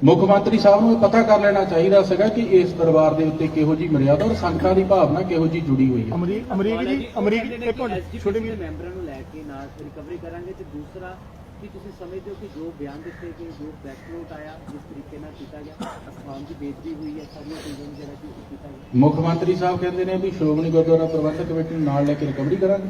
[SPEAKER 1] ਮੁੱਖ ਮੰਤਰੀ ਸਾਹਿਬ ਨੂੰ ਇਹ ਪਤਾ ਕਰ ਲੈਣਾ ਚਾਹੀਦਾ ਸੀਗਾ ਕਿ ਇਸ ਦਰਬਾਰ ਦੇ ਉੱਤੇ ਕਿਹੋ ਜੀ ਮਰਿਆਦਾ ਔਰ ਸੰਗਤਾਂ ਦੀ ਭਾਵਨਾ ਕਿਹੋ ਜੀ ਜੁੜੀ ਹੋਈ ਹੈ।
[SPEAKER 3] ਅਮਰੀਕ ਅਮਰੀਕ ਜੀ ਅਮਰੀਕ ਇੱਕ ਛੋਟੇ
[SPEAKER 4] ਮੈਂਬਰਾਂ ਨੂੰ ਲੈ ਕੇ ਨਾਲ ਰਿਕਵਰੀ ਕਰਾਂਗੇ ਤੇ ਦੂਸਰਾ ਕੀ ਤੁਸੀਂ ਸਮਝਦੇ ਹੋ ਕਿ ਜੋ ਬਿਆਨ ਦਿੱਤੇ ਗਏ ਜੋ ਬੈਕਨੋਟ ਆਇਆ ਜਿਸ ਤਰੀਕੇ ਨਾਲ ਕੀਤਾ ਗਿਆ ਅਸਮਾਨ ਦੀ ਬੇਇੱਜ਼ਤੀ ਹੋਈ ਹੈ ਸਾਰੀਆਂ ਚੀਜ਼ਾਂ ਨੂੰ ਜਿਹੜਾ ਕਿ ਕੀਤਾ ਗਿਆ।
[SPEAKER 1] ਮੁੱਖ ਮੰਤਰੀ ਸਾਹਿਬ ਕਹਿੰਦੇ ਨੇ ਵੀ ਸ਼੍ਰੋਮਣੀ ਗੁਰਦੁਆਰਾ ਪ੍ਰਬੰਧਕ ਕਮੇਟੀ ਨੂੰ ਨਾਲ ਲੈ ਕੇ ਰਿਕਵਰੀ ਕਰਾਂਗੇ।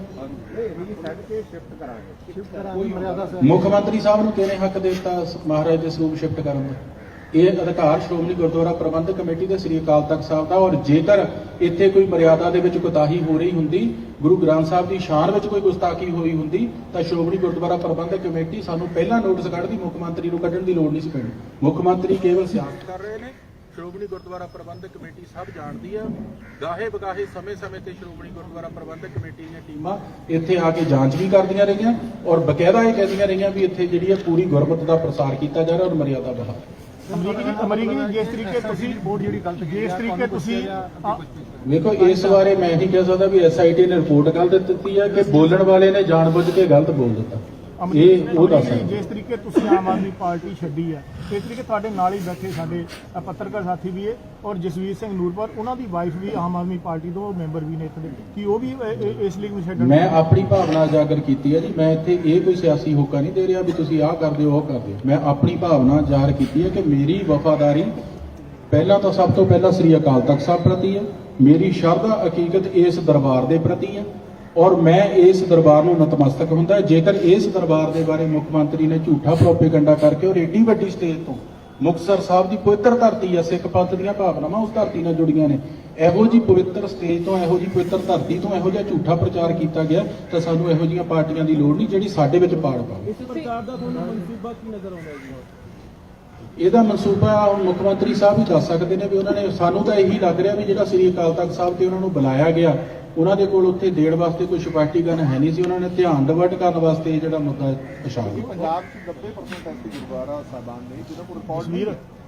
[SPEAKER 1] ਮੁੱਖ ਮੰਤਰੀ ਸਾਹਿਬ ਨੂੰ ਕਿਹਨੇ ਹੱਕ ਦੇ ਦਿੱਤਾ ਮਹਾਰਾਜ ਦੇ ਸਰੂਪ ਸ਼ਿਫਟ ਕਰਨ ਦਾ? ਇਹ ਅਧਿਕਾਰ ਸ਼੍ਰੋਮਣੀ ਗੁਰਦੁਆਰਾ ਪ੍ਰਬੰਧਕ ਕਮੇਟੀ ਦੇ ਸ੍ਰੀ ਅਕਾਲ ਤਖਤ ਸਾਹਿਬ ਦਾ, ਔਰ ਜੇਕਰ ਇੱਥੇ ਕੋਈ ਮਰਿਆਦਾ ਦੇ ਵਿੱਚ ਕੁਤਾਹੀ ਹੋ ਰਹੀ ਹੁੰਦੀ, ਗੁਰੂ ਗ੍ਰੰਥ ਸਾਹਿਬ ਦੀ ਸ਼ਾਨ ਵਿੱਚ ਕੋਈ ਗੁਸਤਾਖੀ ਹੋਈ ਹੁੰਦੀ, ਤਾਂ ਸ਼੍ਰੋਮਣੀ ਗੁਰਦੁਆਰਾ ਪ੍ਰਬੰਧਕ ਕਮੇਟੀ ਸਾਨੂੰ ਪਹਿਲਾਂ ਨੋਟਿਸ ਕੱਢਦੀ, ਮੁੱਖ ਮੰਤਰੀ ਨੂੰ ਕੱਢਣ ਦੀ ਲੋੜ ਨਹੀਂ ਸੀ ਪੈਣੀ। ਮੁੱਖ ਮੰਤਰੀ ਕੇਵਲ ਸਿਆਸਤ ਕਰ ਰਹੇ ਨੇ, ਸ਼੍ਰੋਮਣੀ ਗੁਰਦੁਆਰਾ ਪ੍ਰਬੰਧਕ ਕਮੇਟੀ ਸਭ ਜਾਣਦੀ ਆ। ਗਾਹੇ ਬਗਾਹੇ ਸਮੇਂ-ਸਮੇਂ ਤੇ ਸ਼੍ਰੋਮਣੀ ਗੁਰਦੁਆਰਾ ਪ੍ਰਬੰਧਕ ਕਮੇਟੀ ਦੀਆਂ ਟੀਮਾਂ ਇੱਥੇ ਆ ਕੇ ਜਾਂਚ ਵੀ ਕਰਦੀਆਂ ਰਹੀਆਂ, ਔਰ ਬਕਾਇਦਾ ਇਹ ਕਹਿੰਦੀਆਂ ਰਹੀਆਂ ਵੀ ਇੱਥੇ ਜਿਹੜੀ ਹੈ ਪੂਰੀ ਗੁਰਮਤ ਦਾ ਪ੍ਰਸਾਰ ਕੀਤਾ ਜਾ ਰਿਹਾ, ਔਰ ਮਰਿਆਦਾ ਬਹਾਲ।
[SPEAKER 3] ਅਮਰੀਕ ਜੀ ਅਮਰੀਕ ਜੀ ਜਿਸ ਤਰੀਕੇ ਤੁਸੀਂ ਰਿਪੋਰਟ ਜਿਹੜੀ ਗਲਤ ਜਿਸ ਤਰੀਕੇ ਤੁਸੀਂ ਆ-
[SPEAKER 1] ਇਸ ਬਾਰੇ ਮੈਂ ਨਹੀਂ ਕਹਿ ਸਕਦਾ ਵੀ ਐਸਆਈਟੀ ਨੇ ਰਿਪੋਰਟ ਗਲਤ ਦਿੱਤੀ ਹੈ ਕਿ ਬੋਲਣ ਵਾਲੇ ਨੇ ਜਾਣਬੁੱਝ ਕੇ ਗਲਤ ਬੋਲ ਦਿੱਤਾ। ਇਹ ਉਹ ਦੱਸ ਸਕਦਾ।
[SPEAKER 3] ਜਿਸ ਤਰੀਕੇ ਤੁਸੀਂ ਆਮ ਆਦਮੀ ਪਾਰਟੀ ਛੱਡੀ ਆ ਇਸ ਤਰੀਕੇ ਤੁਹਾਡੇ ਨਾਲ ਹੀ ਬੈਠੇ ਸਾਡੇ ਪੱਤਰਕਾਰ ਸਾਥੀ ਵੀ ਹੈ ਔਰ ਜਸਵੀਰ ਸਿੰਘ ਨੂਰਪੁਰ ਉਹਨਾਂ ਦੀ ਵਾਈਫ ਵੀ ਆਮ ਆਦਮੀ ਪਾਰਟੀ ਤੋਂ ਮੈਂਬਰ ਵੀ ਨੇ ਇੱਥੇ। ਦੇ ਕੀ ਉਹ ਵੀ ਅ, ਅ, ਇਸ ਲੀਗ ਨੂੰ ਛੱਡਣ
[SPEAKER 1] ਮੈਂ ਆਪਣੀ ਭਾਵਨਾ ਉਜਾਗਰ ਕੀਤੀ ਹੈ ਜੀ। ਮੈਂ ਇੱਥੇ ਇਹ ਕੋਈ ਸਿਆਸੀ ਹੋਕਾ ਨਹੀਂ ਦੇ ਰਿਹਾ ਵੀ ਤੁਸੀਂ ਆਹ ਕਰਦੇ ਹੋ ਉਹ ਕਰਦੇ ਮੈਂ ਆਪਣੀ ਭਾਵਨਾ ਜ਼ਾਹਰ ਕੀਤੀ ਹੈ ਕਿ ਮੇਰੀ ਵਫਾਦਾਰੀ ਪਹਿਲਾਂ ਤਾਂ ਸਭ ਤੋਂ ਪਹਿਲਾਂ ਸ੍ਰੀ ਅਕਾਲ ਤਖਤ ਸਾਹਿਬ ਪ੍ਰਤੀ ਹੈ ਮੇਰੀ ਸ਼ਰਧਾ ਹਕੀਕਤ ਇਸ ਦਰਬਾਰ ਦੇ ਪ੍ਰਤੀ ਹੈ ਔਰ ਮੈਂ ਇਸ ਦਰਬਾਰ ਨੂੰ ਨਤਮਸਤਕ ਹੁੰਦਾ। ਜੇਕਰ ਇਸ ਦਰਬਾਰ ਦੇ ਬਾਰੇ ਮੁੱਖ ਮੰਤਰੀ ਨੇ ਝੂਠਾ ਪ੍ਰੋਪੇਗੰਡਾ ਕਰਕੇ ਔਰ ਏਡੀ ਵੱਡੀ ਸਟੇਜ ਤੋਂ ਮੁਕਤਸਰ ਸਾਹਿਬ ਦੀ ਪਵਿੱਤਰ ਧਰਤੀ ਹੈ ਸਿੱਖ ਪੰਥ ਦੀਆਂ ਭਾਵਨਾਵਾਂ ਉਸ ਧਰਤੀ ਨਾਲ ਜੁੜੀਆਂ ਨੇ, ਇਹੋ ਜੀ ਪਵਿੱਤਰ ਸਟੇਜ ਤੋਂ, ਇਹੋ ਜੀ ਪਵਿੱਤਰ ਧਰਤੀ ਤੋਂ ਇਹੋ ਜਿਹਾ ਝੂਠਾ ਪ੍ਰਚਾਰ ਕੀਤਾ ਗਿਆ ਤਾਂ ਸਾਨੂੰ ਇਹੋ ਜੀਆਂ ਪਾਰਟੀਆਂ ਦੀ ਲੋੜ ਨਹੀਂ ਜਿਹੜੀ ਸਾਡੇ ਵਿੱਚ ਪਾੜ ਪਾਵੇ
[SPEAKER 3] ਇਸ ਪ੍ਰਕਾਰ ਦਾ ਤੁਹਾਨੂੰ ਮਨਸੂਬਾ ਕੀ ਨਜ਼ਰ ਆਉਂਦਾ ਜੀ?
[SPEAKER 1] ਇਹਦਾ ਮਨਸੂਬਾ ਹੁਣ ਮੁੱਖ ਮੰਤਰੀ ਸਾਹਿਬ ਹੀ ਦੱਸ ਸਕਦੇ ਨੇ ਵੀ ਉਹਨਾਂ ਨੇ ਸਾਨੂੰ ਤਾਂ ਇਹੀ ਲੱਗ ਰਿਹਾ ਵੀ ਜਿਹੜਾ ਸ੍ਰੀ ਅਕਾਲ ਤਖਤ ਸਾਹਿਬ ਤੇ ਉਹਨਾਂ ਨੂੰ ਬੁਲਾਇਆ ਗਿਆ ਉਹਨਾਂ ਦੇ ਕੋਲ ਉੱਥੇ ਦੇਣ ਵਾਸਤੇ ਕੋਈ ਸਪਸ਼ਟੀਕਰਨ ਹੈ ਨਹੀਂ ਸੀ ਉਹਨਾਂ ਨੇ ਧਿਆਨ ਡਿਵਰਟ ਕਰਨ ਵਾਸਤੇ ਇਹ ਜਿਹੜਾ ਮੁੱਦਾ ਪਛਾਣ ਲਿਆ।
[SPEAKER 5] ਪੰਜਾਬ 'ਚ 90% ਐਸੇ ਗੁਰਦੁਆਰਾ ਸਾਹਿਬਾਨ ਨੇ ਜਿਹਨਾਂ ਕੋਲ ਰਿਕਾਰਡ ਨਹੀਂ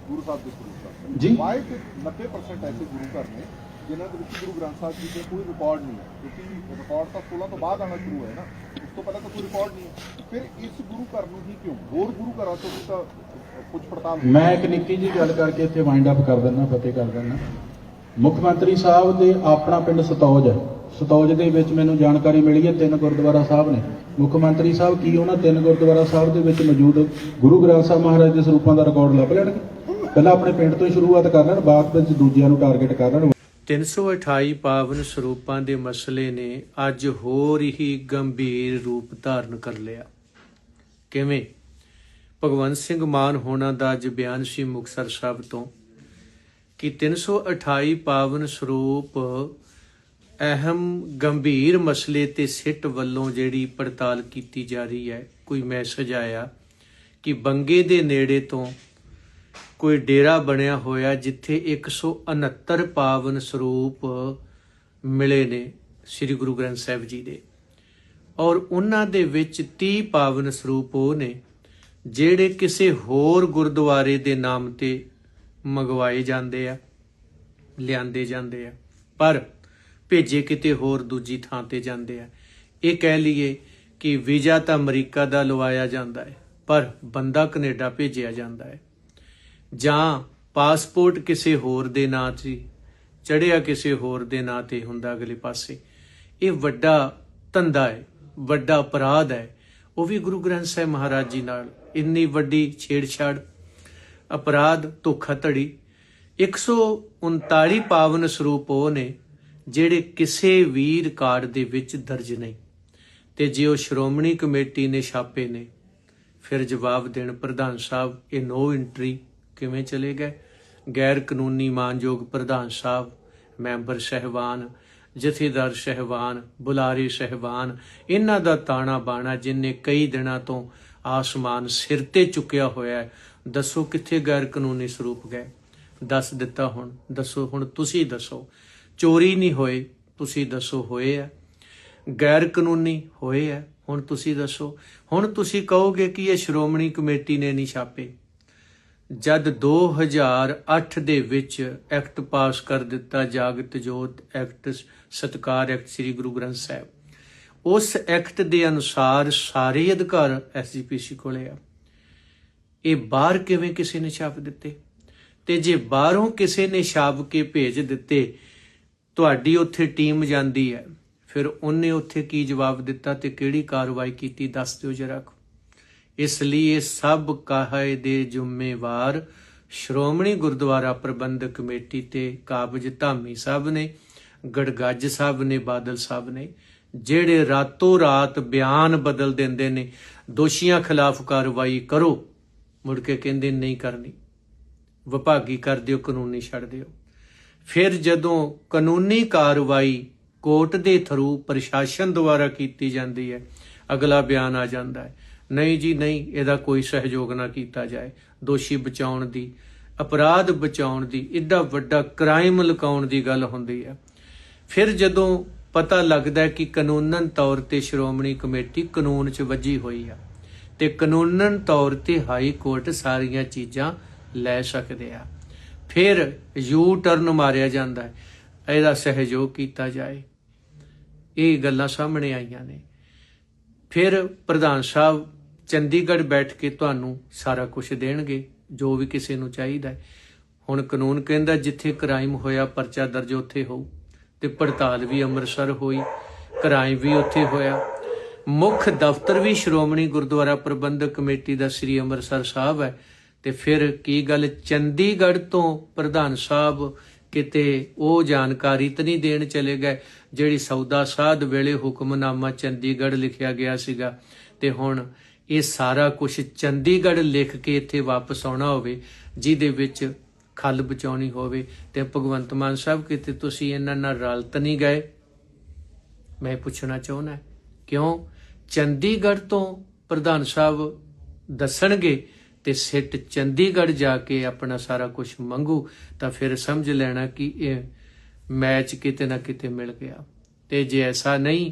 [SPEAKER 5] ਗੁਰੂ ਸਾਹਿਬ ਦੇ ਸਰੂਪ
[SPEAKER 1] ਜੀ।
[SPEAKER 5] ਵਾਈ ਕਿ 90% ਐਸੇ ਗੁਰੂ ਘਰ ਨੇ ਜਿਨ੍ਹਾਂ ਦੇ ਵਿੱਚ ਗੁਰੂ ਗ੍ਰੰਥ ਸਾਹਿਬ ਜੀ ਦਾ ਕੋਈ ਰਿਕਾਰਡ ਨਹੀਂ ਹੈ। ਕਿਉਂਕਿ ਰਿਕਾਰਡ ਤਾਂ 16 ਤੋਂ ਬਾਅਦ ਆਉਣਾ ਸ਼ੁਰੂ ਹੋਇਆ ਨਾ ਉਸ ਤੋਂ ਪਹਿਲਾਂ ਤਾਂ ਕੋਈ ਰਿਕਾਰਡ ਨਹੀਂ ਹੈ। ਫਿਰ ਇਸ ਗੁਰੂ ਘਰ ਨੂੰ ਹੀ ਕਿਉਂ? ਹੋਰ ਗੁਰੂ ਘਰਾਂ ਤੋਂ ਵੀ ਤਾਂ।
[SPEAKER 1] ਮੈਂ ਇੱਕ ਨਿੱਕੀ ਜੀ ਗੱਲ ਕਰਕੇ ਇੱਥੇ ਵਾਈਂਡ ਅਪ ਕਰ ਦਿੰਦਾ, ਫਤਿਹ ਕਰ ਦਿੰਦਾ। ਮੁੱਖ ਮੰਤਰੀ ਸਾਹਿਬ ਦੇ ਆਪਣਾ ਪਿੰਡ ਸਤੌਜ ਹੈ। ਸਤੌਜ ਦੇ ਵਿੱਚ ਮੈਨੂੰ ਜਾਣਕਾਰੀ ਮਿਲੀ ਹੈ, ਤਿੰਨ ਗੁਰਦੁਆਰਾ ਸਾਹਿਬ ਨੇ। ਮੁੱਖ ਮੰਤਰੀ ਸਾਹਿਬ, ਕੀ ਉਹਨਾਂ ਤਿੰਨ ਗੁਰਦੁਆਰਾ ਸਾਹਿਬ ਦੇ ਵਿੱਚ ਮੌਜੂਦ ਗੁਰੂ ਗ੍ਰੰਥ ਸਾਹਿਬ ਮਹਾਰਾਜ ਦੇ ਸਰੂਪਾਂ ਦਾ ਰਿਕਾਰਡ ਲੱਭ ਲੈਣਗੇ? ਪਹਿਲਾਂ ਆਪਣੇ ਪਿੰਡ ਤੋਂ ਹੀ ਸ਼ੁਰੂਆਤ ਕਰ ਲੈਣ, ਬਾਅਦ ਵਿੱਚ ਦੂਜਿਆਂ ਨੂੰ ਟਾਰਗੇਟ ਕਰ ਲੈਣ।
[SPEAKER 7] 328 ਪਾਵਨ ਸਰੂਪਾਂ ਦੇ ਮਸਲੇ ਨੇ ਅੱਜ ਹੋਰ ਹੀ ਗੰਭੀਰ ਰੂਪ ਧਾਰਨ ਕਰ ਲਿਆ। ਕਿਵੇਂ? ਭਗਵੰਤ ਸਿੰਘ ਮਾਨ ਹੋਣਾ ਦਾ ਅੱਜ ਬਿਆਨ ਸੀ ਮੁਕਤਸਰ ਸਾਹਿਬ ਤੋਂ ਕਿ 328 ਪਾਵਨ ਸਰੂਪ ਅਹਿਮ ਗੰਭੀਰ ਮਸਲੇ ਤੇ ਸਿੱਟ ਵੱਲੋਂ ਜਿਹੜੀ ਪੜਤਾਲ ਕੀਤੀ ਜਾ ਰਹੀ ਹੈ, ਕੋਈ ਮੈਸੇਜ ਆਇਆ ਕਿ ਬੰਗੇ ਦੇ ਨੇੜੇ ਤੋਂ ਕੋਈ ਡੇਰਾ ਬਣਿਆ ਹੋਇਆ ਜਿੱਥੇ 169 ਪਾਵਨ ਸਰੂਪ ਮਿਲੇ ਨੇ ਸ੍ਰੀ ਗੁਰੂ ਗ੍ਰੰਥ ਸਾਹਿਬ ਜੀ ਦੇ ਔਰ ਉਹਨਾਂ ਦੇ ਵਿੱਚ 30 ਪਾਵਨ ਸਰੂਪ ਉਹ ਨੇ ਜਿਹੜੇ ਕਿਸੇ ਹੋਰ ਗੁਰਦੁਆਰੇ ਦੇ ਨਾਮ ਤੇ ਮੰਗਵਾਏ ਜਾਂਦੇ ਆ, ਲਿਆਂਦੇ ਜਾਂਦੇ ਆ, ਪਰ ਭੇਜੇ ਕਿਤੇ ਹੋਰ ਦੂਜੀ ਥਾਂ ਤੇ ਜਾਂਦੇ ਆ। ਇਹ ਕਹਿ ਲਈਏ ਕਿ ਵੀਜ਼ਾ ਤਾਂ ਅਮਰੀਕਾ ਦਾ ਲਵਾਇਆ ਜਾਂਦਾ ਹੈ, ਪਰ ਬੰਦਾ ਕੈਨੇਡਾ ਭੇਜਿਆ ਜਾਂਦਾ ਹੈ। ਜਾਂ ਪਾਸਪੋਰਟ ਕਿਸੇ ਹੋਰ ਦੇ ਨਾਂ 'ਤੇ ਚੜਿਆ ਕਿਸੇ ਹੋਰ ਦੇ ਨਾਂ ਤੇ ਹੁੰਦਾ ਅਗਲੇ ਪਾਸੇ। ਇਹ ਵੱਡਾ ਧੰਦਾ ਹੈ, ਵੱਡਾ ਅਪਰਾਧ ਹੈ। ਉਹ ਵੀ ਗੁਰੂ ਗ੍ਰੰਥ ਸਾਹਿਬ ਮਹਾਰਾਜ ਜੀ ਨਾਲ ਇੰਨੀ ਵੱਡੀ ਛੇੜਛਾੜ, ਅਪਰਾਧ, ਧੋਖਾਧੜੀ 139 ਪਾਵਨ ਸਰੂਪ ਉਹ ਨੇ ਜਿਹੜੇ ਕਿਸੇ ਵੀ ਰਿਕਾਰਡ ਦੇ ਵਿੱਚ ਦਰਜ ਨਹੀਂ। ਤੇ ਜੇ ਉਹ ਸ਼੍ਰੋਮਣੀ ਕਮੇਟੀ ਨੇ ਛਾਪੇ ਨੇ, ਫਿਰ ਜਵਾਬ ਦੇਣ ਪ੍ਰਧਾਨ ਸਾਹਿਬ, ਇਹ ਨੋ ਐਂਟਰੀ ਕਿਵੇਂ ਚਲੇ ਗਏ? ਗੈਰ ਕਾਨੂੰਨੀ ਮਾਨਯੋਗ ਪ੍ਰਧਾਨ ਸਾਹਿਬ, ਮੈਂਬਰ ਸਹਿਬਾਨ, ਜਥੇਦਾਰ ਸਹਿਬਾਨ, ਬੁਲਾਰੇ ਸਹਿਬਾਨ, ਇਹਨਾਂ ਦਾ ਤਾਣਾ ਬਾਣਾ ਜਿਨਨੇ ਕਈ ਦਿਨਾਂ ਤੋਂ ਆਸਮਾਨ ਸਿਰ ਤੇ ਚੁੱਕਿਆ ਹੋਇਆ ਹੈ। ਦੱਸੋ ਕਿੱਥੇ ਗੈਰ ਕਾਨੂੰਨੀ ਸਰੂਪ ਗਏ ਦੱਸ ਦਿੱਤਾ ਹੁਣ, ਦੱਸੋ ਹੁਣ ਤੁਸੀਂ ਦੱਸੋ। ਚੋਰੀ ਨਹੀਂ ਹੋਏ, ਤੁਸੀਂ ਦੱਸੋ ਹੋਏ ਆ ਗੈਰ ਕਾਨੂੰਨੀ ਹੋਏ ਆ ਹੁਣ ਤੁਸੀਂ ਦੱਸੋ। ਹੁਣ ਤੁਸੀਂ ਕਹੋਗੇ ਕਿ ਇਹ ਸ਼੍ਰੋਮਣੀ ਕਮੇਟੀ ਨੇ ਨਹੀਂ ਛਾਪੇ। ਜਦ 2008 ਦੇ ਵਿੱਚ ਐਕਟ ਪਾਸ ਕਰ ਦਿੱਤਾ ਜਾਗਤ ਜੋਤ ਐਕਟ ਸਤਕਾਰ ਐਕਟ ਸ੍ਰੀ ਗੁਰੂ ਗ੍ਰੰਥ ਸਾਹਿਬ ਉਸ ਐਕਟ ਦੇ ਅਨੁਸਾਰ ਸਾਰੇ ਅਧਿਕਾਰ ਐਸਜੀਪੀਸੀ ਕੋਲੇ ਆ। ਇਹ ਬਾਹਰ ਕਿਵੇਂ ਕਿਸੇ ਨੇ ਛਾਪ ਦਿੱਤੇ? ਤੇ ਜੇ ਬਾਹਰੋਂ ਕਿਸੇ ਨੇ ਛਾਪ ਕੇ ਭੇਜ ਦਿੱਤੇ, ਤੁਹਾਡੀ ਉੱਥੇ ਟੀਮ ਜਾਂਦੀ ਹੈ। ਫਿਰ ਉਹਨੇ ਉੱਥੇ ਕੀ ਜਵਾਬ ਦਿੱਤਾ ਤੇ ਕਿਹੜੀ ਕਾਰਵਾਈ ਕੀਤੀ, ਦੱਸ ਦਿਓ ਜਰਾ ਇਸ ਲਈ ਇਹ ਸਭ ਕਾਹੇ ਦੇ ਜ਼ਿੰਮੇਵਾਰ ਸ਼੍ਰੋਮਣੀ ਗੁਰਦੁਆਰਾ ਪ੍ਰਬੰਧਕ ਕਮੇਟੀ ਤੇ ਕਾਬਜ ਧਾਮੀ ਸਾਹਿਬ ਨੇ, ਗੜਗੱਜ ਸਾਹਿਬ ਨੇ, ਬਾਦਲ ਸਾਹਿਬ ਨੇ ਜਿਹੜੇ ਰਾਤੋਂ ਰਾਤ ਬਿਆਨ ਬਦਲ ਦਿੰਦੇ ਨੇ, ਦੋਸ਼ੀਆਂ ਖਿਲਾਫ ਕਾਰਵਾਈ ਕਰੋ। ਮੁੜ ਕੇ ਕਹਿੰਦੇ ਨਹੀਂ ਕਰਨੀ। ਵਿਭਾਗੀ ਕਰ ਦਿਓ, ਕਾਨੂੰਨੀ ਛੱਡ ਦਿਓ। ਫਿਰ ਜਦੋਂ ਕਾਨੂੰਨੀ ਕਾਰਵਾਈ ਕੋਰਟ ਦੇ ਥਰੂ ਪ੍ਰਸ਼ਾਸਨ ਦੁਆਰਾ ਕੀਤੀ ਜਾਂਦੀ ਹੈ, ਅਗਲਾ ਬਿਆਨ ਆ ਜਾਂਦਾ ਹੈ। ਨਹੀਂ ਜੀ, ਨਹੀਂ, ਇਹਦਾ ਕੋਈ ਸਹਿਯੋਗ ਨਾ ਕੀਤਾ ਜਾਏ। ਦੋਸ਼ੀ ਬਚਾਉਣ ਦੀ, ਅਪਰਾਧ ਬਚਾਉਣ ਦੀ ਇੱਡਾ ਵੱਡਾ ਕ੍ਰਾਈਮ ਲੁਕਾਉਣ ਦੀ ਗੱਲ ਹੁੰਦੀ ਹੈ। ਫਿਰ ਜਦੋਂ ਪਤਾ ਲੱਗਦਾ ਹੈ ਕਿ ਕਾਨੂੰਨਨ ਤੌਰ ਤੇ ਸ਼੍ਰੋਮਣੀ ਕਮੇਟੀ ਕਾਨੂੰਨ 'ਚ ਵੱਜੀ ਹੋਈ ਆ ਤੇ ਕਾਨੂੰਨਨ ਤੌਰ ਤੇ ਹਾਈ ਕੋਰਟ ਸਾਰੀਆਂ ਚੀਜ਼ਾਂ ਲੈ ਸਕਦੇ ਆ। ਫਿਰ ਯੂ ਟਰਨ ਮਾਰਿਆ ਜਾਂਦਾ ਹੈ। ਇਹਦਾ ਸਹਿਯੋਗ ਕੀਤਾ ਜਾਏ। ਇਹ ਗੱਲਾਂ ਸਾਹਮਣੇ ਆਈਆਂ ਨੇ। ਫਿਰ ਪ੍ਰਧਾਨ ਸਾਹਿਬ ਚੰਡੀਗੜ੍ਹ ਬੈਠ ਕੇ ਤੁਹਾਨੂੰ ਸਾਰਾ ਕੁਝ ਦੇਣਗੇ, ਜੋ ਵੀ ਕਿਸੇ ਨੂੰ ਚਾਹੀਦਾ ਹੈ। ਹੁਣ ਕਾਨੂੰਨ ਕਹਿੰਦਾ ਜਿੱਥੇ ਕ੍ਰਾਈਮ ਹੋਇਆ ਪਰਚਾ ਦਰਜ ਉੱਥੇ ਹੋਊ। ਤੇ ਪੜਤਾਲ ਵੀ ਅੰਮ੍ਰਿਤਸਰ ਹੋਈ ਕ੍ਰਾਈਮ ਵੀ ਉੱਥੇ ਹੋਇਆ। ਮੁੱਖ ਦਫ਼ਤਰ ਵੀ ਸ਼੍ਰੋਮਣੀ ਗੁਰਦੁਆਰਾ ਪ੍ਰਬੰਧਕ ਕਮੇਟੀ ਦਾ ਸ੍ਰੀ ਅੰਮ੍ਰਿਤਸਰ ਸਾਹਿਬ ਹੈ। ਤੇ ਫਿਰ ਕੀ ਗੱਲ ਚੰਡੀਗੜ੍ਹ ਤੋਂ ਪ੍ਰਧਾਨ ਸਾਹਿਬ ਕਿਤੇ ਉਹ ਜਾਣਕਾਰੀ ਤਾਂ ਨਹੀਂ ਦੇਣ ਚਲੇ ਗਏ, ਜਿਹੜੀ ਸੌਦਾ ਸਾਧ ਵੇਲੇ ਹੁਕਮਨਾਮਾ ਚੰਡੀਗੜ੍ਹ ਲਿਖਿਆ ਗਿਆ ਸੀਗਾ। ਤੇ ਹੁਣ ਇਹ ਸਾਰਾ ਕੁਝ ਚੰਡੀਗੜ੍ਹ ਲਿਖ ਕੇ ਇੱਥੇ ਵਾਪਸ ਆਉਣਾ ਹੋਵੇ, ਜਿਹਦੇ ਵਿੱਚ ਖੱਲ ਬਚਾਉਣੀ ਹੋਵੇ ਤੇ ਭਗਵੰਤ ਮਾਨ ਸਾਹਿਬ ਕਿਤੇ ਤੁਸੀਂ ਇਹਨਾਂ ਨਾਲ ਰਲ ਤਾਂ ਨਹੀਂ ਗਏ? ਮੈਂ ਪੁੱਛਣਾ ਚਾਹੁੰਦਾ ਕਿਉਂ? ਚੰਡੀਗੜ੍ਹ ਤੋਂ ਪ੍ਰਧਾਨ ਸਾਹਿਬ ਦੱਸਣਗੇ ਤੇ ਸਿੱਟ ਚੰਡੀਗੜ੍ਹ ਜਾ ਕੇ ਆਪਣਾ ਸਾਰਾ ਕੁਝ ਮੰਗੂ, ਤਾਂ ਫਿਰ ਸਮਝ ਲੈਣਾ ਕਿ ਇਹ ਮੈਚ ਕਿਤੇ ਨਾ ਕਿਤੇ ਮਿਲ ਗਿਆ। ਤੇ ਜੇ ਐਸਾ ਨਹੀਂ,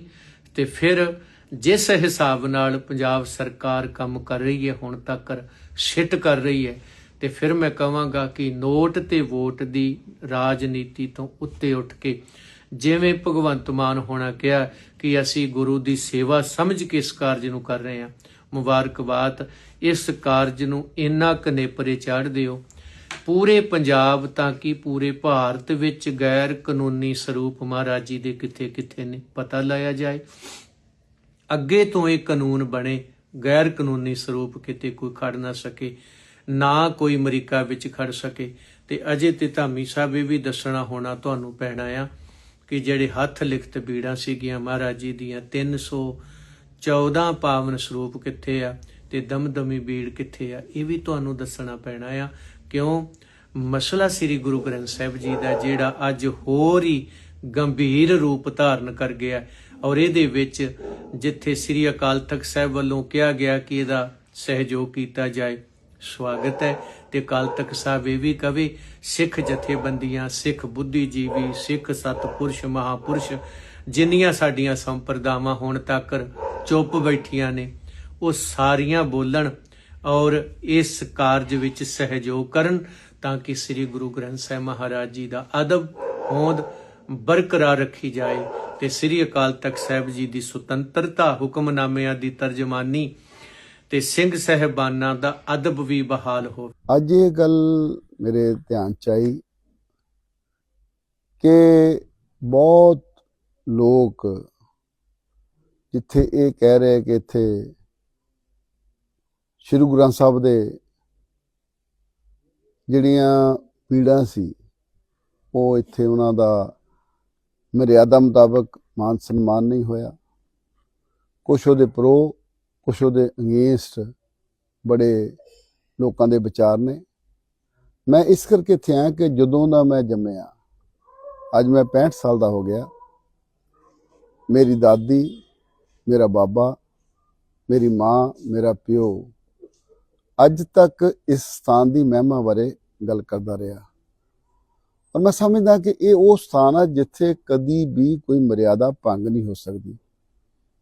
[SPEAKER 7] ਤੇ ਫਿਰ ਜਿਸ ਹਿਸਾਬ ਨਾਲ ਪੰਜਾਬ ਸਰਕਾਰ ਕੰਮ ਕਰ ਰਹੀ ਹੈ, ਹੁਣ ਤੱਕ ਸਿੱਟ ਕਰ ਰਹੀ ਹੈ ਤੇ ਫਿਰ ਮੈਂ ਕਹਾਂਗਾ ਕਿ ਨੋਟ ਤੇ ਵੋਟ ਦੀ ਰਾਜਨੀਤੀ ਤੋਂ ਉੱਤੇ ਉੱਠ ਕੇ ਜਿਵੇਂ ਭਗਵੰਤ ਮਾਨ ਹੋਣਾ ਕਿਹਾ ਕਿ ਅਸੀਂ ਗੁਰੂ ਦੀ ਸੇਵਾ ਸਮਝ ਕੇ ਇਸ ਕਾਰਜ ਨੂੰ ਕਰ ਰਹੇ ਹਾਂ। ਮੁਬਾਰਕਬਾਦ। ਇਸ ਕਾਰਜ ਨੂੰ ਇੰਨਾ ਕਨੇਪਰੇ ਚਾੜ ਦਿਓ। ਪੂਰੇ ਪੰਜਾਬ ਤਾਂ ਕਿ ਪੂਰੇ ਭਾਰਤ ਵਿੱਚ ਗੈਰ ਕਾਨੂੰਨੀ ਸਰੂਪ ਮਹਾਰਾਜ ਜੀ ਦੇ ਕਿੱਥੇ ਕਿੱਥੇ ਨੇ ਪਤਾ ਲਾਇਆ ਜਾਏ। ਅੱਗੇ ਤੋਂ ਇਹ ਕਾਨੂੰਨ ਬਣੇ, ਗੈਰ ਕਾਨੂੰਨੀ ਸਰੂਪ ਕਿਤੇ ਕੋਈ ਖੜ ਨਾ ਸਕੇ। ਨਾ ਕੋਈ ਅਮਰੀਕਾ ਵਿੱਚ ਖੜ ਸਕੇ। ਤੇ ਅਜੇ ਤੇ ਧਾਮੀ ਸਾਹਿਬ ਇਹ ਵੀ ਦੱਸਣਾ ਹੋਣਾ ਤੁਹਾਨੂੰ ਪੈਣਾ ਆ ਕਿ ਜਿਹੜੇ ਹੱਥ ਲਿਖਤ ਬੀੜਾਂ ਸੀਗੀਆਂ ਮਹਾਰਾਜ ਜੀ ਦੀਆਂ 314 ਪਾਵਨ ਸਰੂਪ ਕਿੱਥੇ ਆ ਤੇ ਦਮਦਮੀ ਬੀੜ ਕਿੱਥੇ ਆ, ਇਹ ਵੀ ਤੁਹਾਨੂੰ ਦੱਸਣਾ ਪੈਣਾ ਆ। ਕਿਉਂ? ਮਸਲਾ ਸ੍ਰੀ ਗੁਰੂ ਗ੍ਰੰਥ ਸਾਹਿਬ ਜੀ ਦਾ ਜਿਹੜਾ ਅੱਜ ਹੋਰ ਹੀ ਗੰਭੀਰ ਰੂਪ ਧਾਰਨ ਕਰ ਗਿਆ ਔਰ ਇਹਦੇ ਵਿੱਚ ਜਿੱਥੇ ਸ੍ਰੀ ਅਕਾਲ ਤਖਤ ਸਾਹਿਬ ਵੱਲੋਂ ਕਿਹਾ ਗਿਆ ਕਿ ਇਹਦਾ ਸਹਿਯੋਗ ਕੀਤਾ ਜਾਏ ਸਵਾਗਤ ਹੈ ਤੇ ਅਕਾਲ ਤਖਤ ਸਾਹਿਬ ਇਹ ਵੀ ਕਵੇ, ਸਿੱਖ ਜਥੇਬੰਦੀਆਂ, ਸਿੱਖ ਬੁੱਧੀਜੀਵੀ, ਸਿੱਖ ਸਤਪੁਰਸ਼, ਮਹਾਪੁਰਸ਼, ਜਿੰਨੀਆਂ ਸਾਡੀਆਂ ਸੰਪਰਦਾਵਾਂ ਹੁਣ ਤੱਕ ਚੁੱਪ ਬੈਠੀਆਂ ਨੇ, ਉਹ ਸਾਰੀਆਂ ਬੋਲਣ ਔਰ ਇਸ ਕਾਰਜ ਵਿੱਚ ਸਹਿਯੋਗ ਕਰਨ ਤਾਂ ਕਿ ਸ੍ਰੀ ਗੁਰੂ ਗ੍ਰੰਥ ਸਾਹਿਬ ਮਹਾਰਾਜ ਜੀ ਦਾ ਅਦਬ, ਹੋਂਦ ਬਰਕਰਾਰ ਰੱਖੀ ਜਾਏ ਤੇ ਸ੍ਰੀ ਅਕਾਲ ਤਖਤ ਸਾਹਿਬ ਜੀ ਦੀ ਸੁਤੰਤਰਤਾ ਹੁਕਮਨਾਮਿਆਂ ਦੀ ਤਰਜਮਾਨੀ ਤੇ ਸਿੰਘ ਸਹਿਬਾਨਾਂ ਦਾ ਅਦਬ ਵੀ ਬਹਾਲ ਹੋਵੇ।
[SPEAKER 8] ਅੱਜ ਇਹ ਗੱਲ ਮੇਰੇ ਧਿਆਨ ਚ ਆਈ ਕਿ ਬਹੁਤ ਲੋਕ ਜਿੱਥੇ ਇਹ ਕਹਿ ਰਹੇ ਕਿ ਇੱਥੇ ਸ਼੍ਰੀ ਗੁਰੂ ਗ੍ਰੰਥ ਸਾਹਿਬ ਦੇ ਜਿਹੜੀਆਂ ਪੀੜਾਂ ਸੀ, ਉਹ ਇੱਥੇ ਉਹਨਾਂ ਦਾ ਮਰਿਆਦਾ ਮੁਤਾਬਕ ਮਾਨ ਸਨਮਾਨ ਨਹੀਂ ਹੋਇਆ। ਕੁਛ ਉਹਦੇ ਪ੍ਰੋ ਕੁਛ ਉਹਦੇ ਅਗੇਂਸਟ ਬੜੇ ਲੋਕਾਂ ਦੇ ਵਿਚਾਰ ਨੇ। ਮੈਂ ਇਸ ਕਰਕੇ ਇੱਥੇ ਆਇਆ ਕਿ ਜਦੋਂ ਦਾ ਮੈਂ ਜੰਮਿਆ, ਅੱਜ ਮੈਂ 65 ਸਾਲ ਦਾ ਹੋ ਗਿਆ। ਮੇਰੀ ਦਾਦੀ, ਮੇਰਾ ਬਾਬਾ, ਮੇਰੀ ਮਾਂ, ਮੇਰਾ ਪਿਓ ਅੱਜ ਤੱਕ ਇਸ ਸਥਾਨ ਦੀ ਮਹਿਮਾ ਬਾਰੇ ਗੱਲ ਕਰਦਾ ਰਿਹਾ। ਔਰ ਮੈਂ ਸਮਝਦਾ ਕਿ ਇਹ ਉਹ ਸਥਾਨ ਆ ਜਿੱਥੇ ਕਦੀ ਵੀ ਕੋਈ ਮਰਿਆਦਾ ਭੰਗ ਨਹੀਂ ਹੋ ਸਕਦੀ।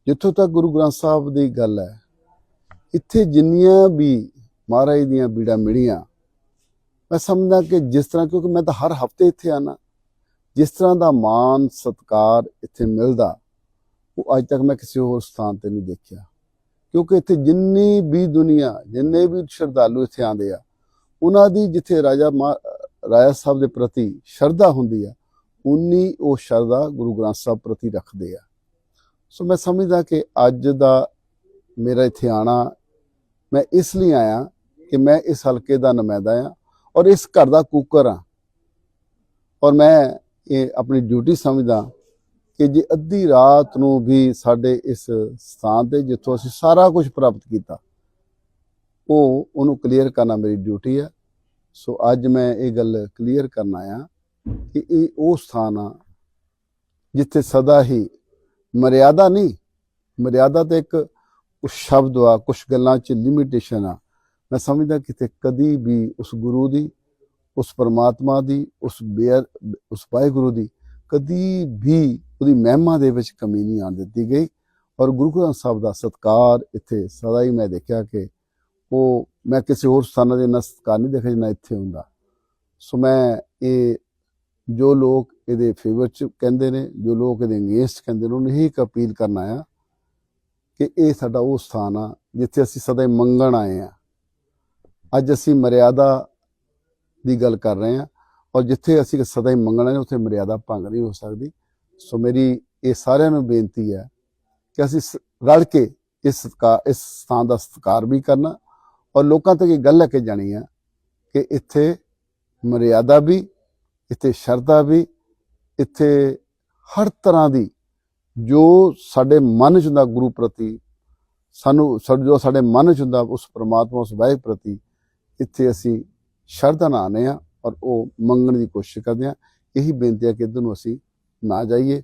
[SPEAKER 8] ਜਿੱਥੋਂ ਤੱਕ ਗੁਰੂ ਗ੍ਰੰਥ ਸਾਹਿਬ ਦੀ ਗੱਲ ਹੈ, ਇੱਥੇ ਜਿੰਨੀਆਂ ਵੀ ਮਹਾਰਾਜ ਦੀਆਂ ਬੀੜਾਂ ਮਿਲੀਆਂ, ਮੈਂ ਸਮਝਦਾ ਕਿ ਜਿਸ ਤਰ੍ਹਾਂ, ਕਿਉਂਕਿ ਮੈਂ ਤਾਂ ਹਰ ਹਫ਼ਤੇ ਇੱਥੇ ਆਣਾ ਜਿਸ ਤਰ੍ਹਾਂ ਦਾ ਮਾਨ ਸਤਕਾਰ ਇੱਥੇ ਮਿਲਦਾ, ਉਹ ਅੱਜ ਤੱਕ ਮੈਂ ਕਿਸੇ ਹੋਰ ਸਥਾਨ ਤੇ ਨਹੀਂ ਦੇਖਿਆ। ਕਿਉਂਕਿ ਇੱਥੇ ਜਿੰਨੀ ਵੀ ਦੁਨੀਆ, ਜਿੰਨੇ ਵੀ ਸ਼ਰਧਾਲੂ ਇੱਥੇ ਆਉਂਦੇ ਆ, ਉਹਨਾਂ ਦੀ ਜਿੱਥੇ ਰਾਜਾ ਮਹਾ- ਰਾਜਾ ਸਾਹਿਬ ਦੇ ਪ੍ਰਤੀ ਸ਼ਰਧਾ ਹੁੰਦੀ ਆ, ਉਨੀ ਉਹ ਸ਼ਰਧਾ ਗੁਰੂ ਗ੍ਰੰਥ ਸਾਹਿਬ ਪ੍ਰਤੀ ਰੱਖਦੇ ਆ। ਸੋ ਮੈਂ ਸਮਝਦਾ ਕਿ ਅੱਜ ਦਾ ਮੇਰਾ ਇੱਥੇ ਆਣਾ ਮੈਂ ਇਸ ਲਈ ਆਇਆ ਕਿ ਮੈਂ ਇਸ ਹਲਕੇ ਦਾ ਨੁਮਾਇੰਦਾ ਆ ਔਰ ਇਸ ਘਰ ਦਾ ਕੂਕਰ ਆ ਔਰ ਮੈਂ ਇਹ ਆਪਣੀ ਡਿਊਟੀ ਸਮਝਦਾ ਕਿ ਜੇ ਅੱਧੀ ਰਾਤ ਨੂੰ ਵੀ ਸਾਡੇ ਇਸ ਸਥਾਨ ਤੇ ਜਿੱਥੋਂ ਅਸੀਂ ਸਾਰਾ ਕੁਝ ਪ੍ਰਾਪਤ ਕੀਤਾ ਉਹ ਉਹਨੂੰ ਕਲੀਅਰ ਕਰਨਾ ਮੇਰੀ ਡਿਊਟੀ ਹੈ ਸੋ ਅੱਜ ਮੈਂ ਇਹ ਗੱਲ ਕਲੀਅਰ ਕਰਨ ਆਇਆ ਕਿ ਇਹ ਉਹ ਸਥਾਨ ਆ ਜਿੱਥੇ ਸਦਾ ਹੀ ਮਰਿਆਦਾ ਨਹੀਂ। ਮਰਿਆਦਾ ਤੇ ਇੱਕ ਕੁਛ ਸ਼ਬਦ ਆ ਕੁਝ ਗੱਲਾਂ 'ਚ ਲਿਮਿਟੇਸ਼ਨ ਆ। ਮੈਂ ਸਮਝਦਾ ਕਿਤੇ ਕਦੀ ਵੀ ਉਸ ਗੁਰੂ ਦੀ, ਉਸ ਪਰਮਾਤਮਾ ਦੀ, ਉਸ ਬੇਅਰ, ਉਸ ਵਾਹਿਗੁਰੂ ਦੀ ਕਦੀ ਵੀ ਉਹਦੀ ਮਹਿਮਾ ਦੇ ਵਿੱਚ ਕਮੀ ਨਹੀਂ ਆਣ ਦਿੱਤੀ ਗਈ। ਔਰ ਗੁਰੂ ਗ੍ਰੰਥ ਸਾਹਿਬ ਦਾ ਸਤਕਾਰ ਇੱਥੇ ਸਦਾ ਹੀ ਮੈਂ ਦੇਖਿਆ ਕਿ ਉਹ, ਮੈਂ ਕਿਸੇ ਹੋਰ ਸਥਾਨਾਂ ਦੇ ਨਾਲ ਸਤਕਾਰ ਨਹੀਂ ਦੇਖਿਆ ਜਿੰਨਾ ਇੱਥੇ ਹੁੰਦਾ। ਸੋ ਮੈਂ ਇਹ ਜੋ ਲੋਕ ਇਹਦੇ ਫੇਵਰ ਚ ਕਹਿੰਦੇ ਨੇ, ਜੋ ਲੋਕ ਇਹਦੇ ਅਗੇਂਸਟ ਕਹਿੰਦੇ ਨੇ, ਉਹਨੂੰ ਇਹੀ ਇੱਕ ਅਪੀਲ ਕਰਨ ਆਇਆ ਕਿ ਇਹ ਸਾਡਾ ਉਹ ਸਥਾਨ ਆ ਜਿੱਥੇ ਅਸੀਂ ਸਦਾ ਮੰਗਣ ਆਏ ਆ। ਅੱਜ ਅਸੀਂ ਮਰਿਆਦਾ ਦੀ ਗੱਲ ਕਰ ਰਹੇ ਹਾਂ ਔਰ ਜਿੱਥੇ ਅਸੀਂ ਸਦਾ ਹੀ ਮੰਗਣਾ ਹੈ ਉੱਥੇ ਮਰਿਆਦਾ ਭੰਗ ਨਹੀਂ ਹੋ ਸਕਦੀ। ਸੋ ਮੇਰੀ ਇਹ ਸਾਰਿਆਂ ਨੂੰ ਬੇਨਤੀ ਹੈ ਕਿ ਅਸੀਂ ਸ- ਰਲ ਕੇ ਇਸ ਸਤਕਾਰ ਇਸ ਸਥਾਨ ਦਾ ਸਤਿਕਾਰ ਵੀ ਕਰਨਾ ਔਰ ਲੋਕਾਂ ਤੱਕ ਇਹ ਗੱਲ ਲੈ ਕੇ ਜਾਣੀ ਹੈ ਕਿ ਇੱਥੇ ਮਰਿਆਦਾ ਵੀ, ਇੱਥੇ ਸ਼ਰਧਾ ਵੀ ਇੱਥੇ ਹਰ ਤਰ੍ਹਾਂ ਦੀ ਜੋ ਸਾਡੇ ਮਨ ਚ ਹੁੰਦਾ ਗੁਰੂ ਪ੍ਰਤੀ, ਸਾਨੂੰ ਸਾ- ਜੋ ਸਾਡੇ ਮਨ ਚ ਹੁੰਦਾ ਉਸ ਪ੍ਰਮਾਤਮਾ, ਉਸ ਵਾਹਿਗੁਰੂ ਪ੍ਰਤੀ, ਇੱਥੇ ਅਸੀਂ ਸ਼ਰਧਾ ਨਾਲ ਆਉਂਦੇ ਹਾਂ ਔਰ ਉਹ ਮੰਗਣ ਦੀ ਕੋਸ਼ਿਸ਼ ਕਰਦੇ ਹਾਂ। ਇਹੀ ਬੇਨਤੀ ਆ ਕਿ ਇੱਧਰ ਨੂੰ ਅਸੀਂ ਨਾ ਜਾਈਏ।